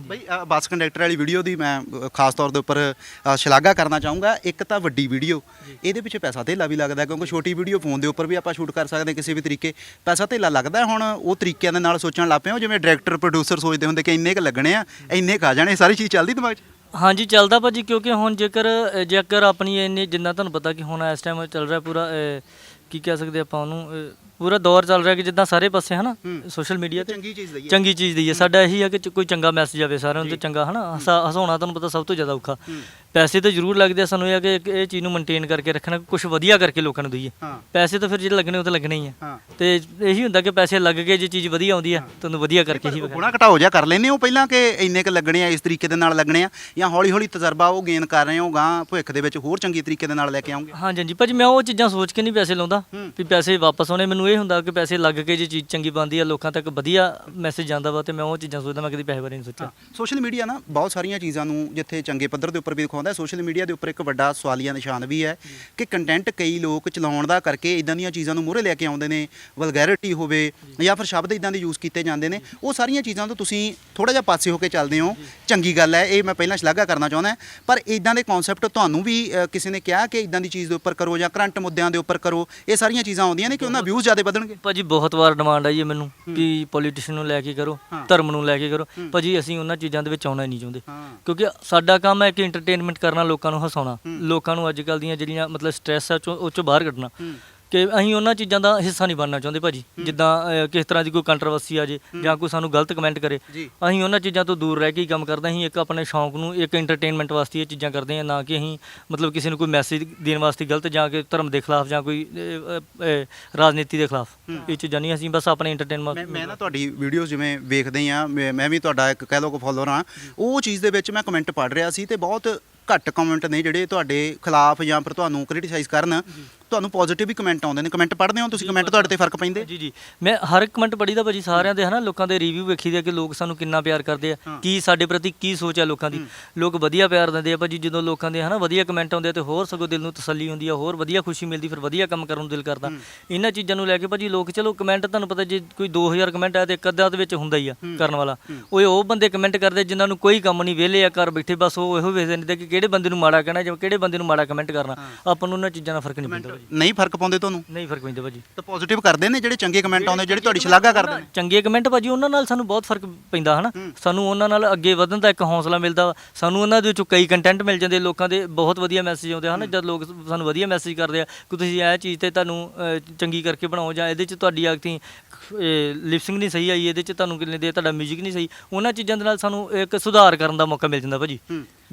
ਬਈ ਅ, ਬੱਸ ਕੰਡਕਟਰ ਵਾਲੀ ਵੀਡੀਓ ਦੀ ਮੈਂ ਅ, ਖਾਸ ਤੌਰ ਦੇ ਉੱਪਰ ਅ, ਸ਼ਲਾਘਾ ਕਰਨਾ ਚਾਹੂੰਗਾ। ਇੱਕ ਤਾਂ ਵੱਡੀ ਵੀਡੀਓ। ਇਹਦੇ ਪਿੱਛੇ ਪੈਸਾ ਧੇਲਾ ਵੀ ਲੱਗਦਾ ਕਿਉਂਕਿ ਛੋਟੀ ਵੀਡੀਓ ਫੋਨ ਦੇ ਉੱਪਰ ਵੀ ਆਪਾਂ ਸ਼ੂਟ ਕਰ ਸਕਦੇ ਹਾਂ ਕਿਸੇ ਵੀ ਤਰੀਕੇ। ਪੈਸਾ ਧੇਲਾ ਲੱਗਦਾ ਹੁਣ ਉਹ ਤਰੀਕਿਆਂ ਦੇ ਨਾਲ ਸੋਚਣ ਲੱਗ ਪਏ ਹੋ ਜਿਵੇਂ ਡਾਇਰੈਕਟਰ ਪ੍ਰੋਡਿਊਸਰ ਸੋਚਦੇ ਹੁੰਦੇ ਕਿ ਇੰਨੇ ਕ ਲੱਗਣੇ ਆ ਇੰਨੇ ਕ ਆ ਜਾਣੇ ਸਾਰੀ ਚੀਜ਼ ਚੱਲਦੀ ਦਿਮਾਗ 'ਚ? ਹਾਂਜੀ ਚੱਲਦਾ ਭਾਜੀ ਕਿਉਂਕਿ ਹੁਣ ਜੇਕਰ ਜੇਕਰ ਆਪਣੀ ਇੰਨੀ ਜਿੰਨਾ ਤੁਹਾਨੂੰ ਪਤਾ ਕਿ ਹੁਣ ਇਸ ਟਾਈਮ ਚੱਲ ਰਿਹਾ ਪੂਰਾ ਅ, ਕੀ ਕਹਿ ਸਕਦੇ ਆਪਾਂ ਉਹਨੂੰ? ਪੂਰਾ ਦੌਰ ਚੱਲ ਰਿਹਾ ਕਿ ਜਿੱਦਾਂ ਸਾਰੇ ਪਾਸੇ ਹਨਾ ਹੂੰ। ਸੋਸ਼ਲ ਮੀਡੀਆ ਤੇ ਚੰਗੀ ਚੀਜ਼ ਲਈ ਚੰਗੀ ਚੀਜ਼ ਦੀ ਹੈ। ਸਾਡਾ ਇਹੀ ਆ ਕਿ ਚ- ਕੋਈ ਚੰਗਾ ਮੈਸੇਜ ਆਵੇ ਸਾਰਿਆਂ ਨੂੰ ਤੇ ਚੰਗਾ ਹਨਾ। ਹਸਾ- ਹਸਾਉਣਾ ਤੁਹਾਨੂੰ ਪਤਾ ਸਭ ਤੋਂ ਜ਼ਿਆਦਾ ਔਖਾ। ਪੈਸੇ ਤਾਂ ਜ਼ਰੂਰ ਲੱਗਦੇ ਆ ਸਾਨੂੰ ਇਹ ਆ ਕਿ ਇੱਕ ਇਹ ਚੀਜ਼ ਨੂੰ ਮੇਨਟੇਨ ਕਰਕੇ ਰੱਖਣਾ ਕੁਝ ਵਧੀਆ ਕਰਕੇ ਲੋਕਾਂ ਨੂੰ ਦਈਏ। ਹਾਂ। ਪੈਸੇ ਤਾਂ ਫਿਰ ਜਿਹੜੇ ਲੱਗਣੇ ਉਹ ਤਾਂ ਲੱਗਣੇ ਹੀ ਆ। ਹਾਂ। ਤੇ ਇਹੀ ਹੁੰਦਾ ਕਿ ਪੈਸੇ ਲੱਗ ਕੇ ਜੇ ਚੀਜ਼ ਵਧੀਆ ਆਉਂਦੀ ਆ ਤੁਹਾਨੂੰ ਵਧੀਆ ਕਰਕੇ ਹੀ ਗੁਣਾ ਘਟਾਓ ਜਾਂ ਕਰ ਲੈਨੇ ਹੋ ਪਹਿਲਾਂ ਕਿ ਇੰਨੇ ਕ ਲੱਗਣੇ ਆ ਇਸ ਤਰੀਕੇ ਦੇ ਨਾਲ ਲੱਗਣੇ ਆ ਜਾਂ ਹੌਲੀ ਹੌਲੀ ਤਜਰਬਾ ਉਹ ਗੇਨ ਕਰ ਰਹੇ ਹੋ ਗਾਂ ਭਵਿੱਖ ਦੇ ਵਿੱਚ ਹੋਰ ਚੰਗੀ ਤਰੀਕੇ ਦੇ ਨਾਲ ਲੈ ਕੇ ਆਉਂਗੇ ਹਾਂਜੀ ਹਾਂਜੀ। ਭਾਜੀ ਮੈਂ ਉਹ ਚੀਜ਼ਾਂ ਸੋਚ ਕੇ ਨਹੀਂ ਪੈਸੇ ਲਾਉਂਦਾ ਹੂੰ। ਵੀ ਪੈਸੇ ਵਾਪਸ ਆਉਣੇ। ਮੈਨੂੰ ਇਹ ਹੁੰਦਾ ਕਿ ਪੈਸੇ ਲੱਗ ਕੇ ਜੇ ਚੀਜ਼ ਚੰਗੀ ਬਣਦੀ ਆ ਲੋਕਾਂ ਤੱਕ ਵਧੀਆ ਮੈਸੇਜ ਜਾਂਦਾ ਵਾ ਤੇ ਮੈਂ ਉਹ ਚੀਜ਼ਾਂ ਸੋਚਦਾ ਮੈਂ ਕਦੀ ਪੈਸੇ ਬਾਰੇ ਨਹੀਂ ਸੋਚਿਆ। ਸੋਸ਼ਲ ਮੀਡੀਆ ਨਾ ਬਹੁਤ ਸਾਰੀਆਂ ਚੀਜ਼ਾਂ ਨੂੰ ਜਿੱਥੇ ਚੰਗੇ ਪੱਧਰ ਦੇ ਉੱਪਰ ਵੀ ਦਿਖਾਉਂਦਾ ਸੋਸ਼ਲ ਮੀਡੀਆ ਦੇ ਉੱਪਰ ਇੱਕ ਵੱਡਾ ਸਵਾਲੀਆ ਨਿਸ਼ਾਨ ਵੀ ਹੈ ਕਿ ਕੰਟੈਂਟ ਕਈ ਲੋਕ ਚਲਾਉਣ ਦਾ ਕਰਕੇ ਇਦਾਂ ਦੀਆਂ ਚੀਜ਼ਾਂ ਨੂੰ ਮੂਹਰੇ ਲੈ ਕੇ ਆਉਂਦੇ ਨੇ ਵਲਗੈਰਿਟੀ ਹੋਵੇ ਜਾਂ ਫਿਰ ਸ਼ਬਦ ਇਦਾਂ ਦੇ ਯੂਜ਼ ਕੀਤੇ ਜਾਂਦੇ ਨੇ ਉਹ ਸਾਰੀਆਂ ਚੀਜ਼ਾਂ ਤੋਂ ਤੁਸੀਂ ਥੋੜਾ ਜਿਹਾ ਪਾਸੇ ਹੋ ਕੇ ਚੱਲਦੇ ਹੋ। ਚੰਗੀ ਗੱਲ ਹੈ ਇਹ ਮੈਂ ਪਹਿਲਾਂ ਸ਼ਲਾਘਾ ਕਰਨਾ ਚਾਹੁੰਦਾ ਪਰ ਇਦਾਂ ਦੇ ਕਨਸੈਪਟ ਤੁਹਾਨੂੰ ਵੀ ਕਿਸੇ ਨੇ ਕਿਹਾ ਕਿ ਇਦਾਂ ਦੀ ਚੀਜ਼ ਦੇ ਉੱਪਰ ਕਰੋ ਜਾਂ ਕਰੰਟ ਮੁੱਦਿਆਂ ਦੇ ਉੱਪਰ ਕਰੋ ਇਹ ਸਾਰੀਆਂ ਚੀਜ਼ਾਂ ਆਉਂਦੀਆਂ ਨੇ ਕਿ ਉਹਨਾਂ ਵਿਊਜ਼ ਜ਼ਿਆਦਾ ਵਧਣਗੇ? ਭਾਜੀ ਬਹੁਤ ਵਾਰ ਡਿਮਾਂਡ ਆਈ ਹੈ ਮੈਨੂੰ ਕਿ ਪੋਲੀਟੀਸ਼ੀਅਨ ਨੂੰ ਲੈ ਕੇ ਕਰੋ। ਧਰਮ ਨੂੰ ਲੈ ਕੇ ਕਰੋ। ਭਾਜੀ ਅਸੀਂ ਉਹਨਾਂ ਚੀਜ਼ਾਂ ਦੇ ਵਿੱਚ ਆਉਣਾ ਹੀ ਨਹੀਂ ਚਾਹੁੰਦੇ ਕਿਉਂਕਿ ਸਾਡਾ ਕੰਮ ਹੈ ਕਿ ਐਂਟਰਟੇਨਮੈਂਟ ਕਰਨਾ ਲੋਕਾਂ ਨੂੰ ਹਸਾਉਣਾ। ਲੋਕਾਂ ਨੂੰ ਅੱਜ ਕੱਲ ਦੀਆਂ ਜਿਹੜੀਆਂ ਮਤਲਬ ਸਟ੍ਰੈਸ ਆ ਉਹ 'ਚੋਂ- ਉਹ ਚੋਂ ਬਾਹਰ ਕੱਢਣਾ। ਕਿ ਅਸੀਂ ਉਹਨਾਂ ਚੀਜ਼ਾਂ ਦਾ ਹਿੱਸਾ ਨਹੀਂ ਬਣਨਾ ਚਾਹੁੰਦੇ ਭਾਜੀ। ਜਿੱਦਾਂ ਕਿਸ ਤਰ੍ਹਾਂ ਦੀ ਕੋਈ ਕੰਟਰੋਵਰਸੀ ਆ ਜੇ ਜਾਂ ਕੋਈ ਸਾਨੂੰ ਗਲਤ ਕਮੈਂਟ ਕਰੇ। ਅਸੀਂ ਉਹਨਾਂ ਚੀਜ਼ਾਂ ਤੋਂ ਦੂਰ ਰਹਿ ਕੇ ਹੀ ਕੰਮ ਕਰਦੇ ਹਾਂ। ਅਸੀਂ ਇੱਕ ਆਪਣੇ ਸ਼ੌਂਕ ਨੂੰ ਇੱਕ ਐਂਟਰਟੇਨਮੈਂਟ ਵਾਸਤੇ ਇਹ ਚੀਜ਼ਾਂ ਕਰਦੇ ਹਾਂ। ਨਾ ਕਿ ਅਸੀਂ ਮਤਲਬ ਕਿਸੇ ਨੂੰ ਕੋਈ ਮੈਸੇਜ ਦੇਣ ਵਾਸਤੇ ਗਲਤ ਜਾਂ ਕਿ ਧਰਮ ਦੇ ਖਿਲਾਫ ਜਾਂ ਕੋਈ ਰਾਜਨੀਤੀ ਦੇ ਖਿਲਾਫ। ਇਹ ਚੀਜ਼ਾਂ ਨਹੀਂ ਅਸੀਂ ਬਸ ਆਪਣੇ ਐਂਟਰਟੇਨਮੈਂਟ ਮੈਂ ਨਾ ਤੁਹਾਡੀ ਵੀਡੀਓਜ਼ ਜਿਵੇਂ ਵੇਖਦੇ ਆ ਮੈਂ ਵੀ ਤੁਹਾਡਾ ਇੱਕ ਕਹਿ ਲਓ ਕੋ ਫਾਲੋਅਰ ਆ ਉਹ ਚੀਜ਼ ਦੇ ਵਿੱਚ ਮੈਂ ਕਮੈਂਟ ਪੜ੍ਹ ਰਿਹਾ ਸੀ ਤੇ ਬਹੁਤ ਘੱਟ ਕਮੈਂਟ ਨੇ ਜਿਹੜੇ ਤੁਹਾਡੇ ਖਿਲਾਫ ਜਾਂ ਫਿਰ ਤੁਹਾਨੂੰ ਕ੍ਰਿਟਿਸਾਈਜ਼ ਕਰਨ ਤੁਹਾਨੂੰ ਪੋਜ਼ਿਟਿਵ ਵੀ ਕਮੈਂਟ ਆਉਂਦੇ ਨੇ। ਕਮੈਂਟ ਪੜ੍ਹਦੇ ਹੋ ਤੁਸੀਂ? ਕਮੈਂਟ ਤੁਹਾਡੇ ਤੇ ਫ਼ਰਕ ਪੈਂਦੇ? ਜੀ ਜੀ। ਮੈਂ ਹਰ ਇੱਕ ਕਮੈਂਟ ਪੜੀਦਾ ਭਾਜੀ ਸਾਰਿਆਂ ਦੇ ਹਨਾ ਲੋਕਾਂ ਦੇ ਰਿਵਿਊ ਵੇਖੀਦੇ ਆ ਕਿ ਲੋਕ ਸਾਨੂੰ ਕਿੰਨਾ ਪਿਆਰ ਕਰਦੇ ਆ। ਕੀ ਸਾਡੇ ਪ੍ਰਤੀ ਕੀ ਸੋਚ ਆ ਲੋਕਾਂ ਦੀ। ਲੋਕ ਵਧੀਆ ਪਿਆਰ ਦਿੰਦੇ ਆ ਭਾਜੀ ਜਦੋਂ ਲੋਕਾਂ ਦੇ ਹਨਾ ਵਧੀਆ ਕਮੈਂਟ ਆਉਂਦੇ ਆ ਤੇ ਹੋਰ ਸਗੋਂ ਦਿਲ ਨੂੰ ਤਸੱਲੀ ਹੁੰਦੀ ਆ ਹੋਰ ਵਧੀਆ ਖੁਸ਼ੀ ਮਿਲਦੀ ਫਿਰ ਵਧੀਆ ਕੰਮ ਕਰਨ ਨੂੰ ਦਿਲ ਕਰਦਾ। ਇਹਨਾਂ ਚੀਜ਼ਾਂ ਨੂੰ ਲੈ ਕੇ ਭਾਜੀ ਲੋਕ ਚਲੋ ਕਮੈਂਟ ਤੁਹਾਨੂੰ ਪਤਾ ਜੇ ਕੋਈ 2000 ਕਮੈਂਟ ਆਇਆ ਤੇ ਇੱਕ ਅੱਧਾ ਦੇ ਵਿੱਚ ਹੁੰਦਾ ਹੀ ਆ ਕਰਨ ਵਾਲਾ। ਉਹ ਉਹ ਬੰਦੇ ਕਮੈਂਟ ਕਰਦੇ ਜਿਨ੍ਹਾਂ ਨੂੰ ਕੋਈ ਕੰਮ ਨਹੀਂ ਵਿਹਲੇ ਆ ਘਰ ਬੈਠੇ ਬਸ ਉਹ ਇਹੋ ਵੇਖਦੇ ਨੇ ਕਿ ਕਿਹੜੇ ਬੰਦੇ ਨੂੰ ਮਾੜਾ ਕਹਿਣਾ ਜਾਂ ਕਿਹੜੇ ਬੰਦੇ ਨੂੰ ਮਾੜਾ ਕਮੈਂਟ ਕਰਨਾ ਆਪਾਂ ਨੂੰ ਉਹਨਾਂ ਚੀਜ਼ਾਂ ਦਾ ਫ਼ਰਕ ਨਹੀਂ ਪੈਂਦਾ ਭਾਜੀ। ਨਹੀਂ ਫ਼ਰਕ ਪਾਉਂਦੇ ਤੁਹਾਨੂੰ? ਨਹੀਂ ਫ਼ਰਕ ਪੈਂਦਾ ਭਾਜੀ। ਤਾਂ ਪੋਜ਼ਿਟਿਵ ਕਰਦੇ ਨੇ ਜਿਹੜੇ ਚੰਗੇ ਕਮੈਂਟ ਆਉਂਦੇ ਜਿਹੜੇ ਤੁਹਾਡੀ ਸ਼ਲਾਘਾ ਕਰਦੇ ਨੇ? ਚੰਗੇ ਕਮੈਂਟ ਭਾਜੀ ਉਹਨਾਂ ਨਾਲ ਸਾਨੂੰ ਬਹੁਤ ਫ਼ਰਕ ਪੈਂਦਾ ਹਨਾ? ਸਾਨੂੰ ਉਹਨਾਂ ਨਾਲ ਅੱਗੇ ਵਧਣ ਦਾ ਇੱਕ ਹੌਸਲਾ ਮਿਲਦਾ। ਸਾਨੂੰ ਉਹਨਾਂ ਦੇ ਵਿੱਚੋਂ ਕਈ ਕੰਟੈਂਟ ਮਿਲ ਜਾਂਦੇ ਲੋਕਾਂ ਦੇ ਬਹੁਤ ਵਧੀਆ ਮੈਸੇਜ ਆਉਂਦੇ ਹਨ? ਜਦ ਲੋਕ ਸਾਨੂੰ ਵਧੀਆ ਮੈਸੇਜ ਕਰਦੇ ਆ ਕਿ ਤੁਸੀਂ ਇਹ ਚੀਜ਼ ਤੇ ਤੁਹਾਨੂੰ ਚੰਗੀ ਕਰਕੇ ਬਣਾਓ ਜਾਂ ਇਹਦੇ ਚ ਤੁਹਾਡੀ ਆਕਤੀ ਲਿਪਸਿੰਗ ਨਹੀਂ ਸਹੀ ਆਈ ਇਹਦੇ ਚ ਤੁਹਾਨੂੰ ਕਿੰਨੇ ਦੇ ਤੁਹਾਡਾ 뮤직 ਨਹੀਂ ਸਹੀ ਉਹਨਾਂ ਚੀਜ਼ਾਂ ਦੇ ਨਾਲ ਸਾਨੂੰ ਇੱਕ ਸੁਧਾਰ ਕਰਨ ਦਾ ਮੌਕਾ ਮਿਲ ਜਾਂਦਾ ਭਾਜੀ।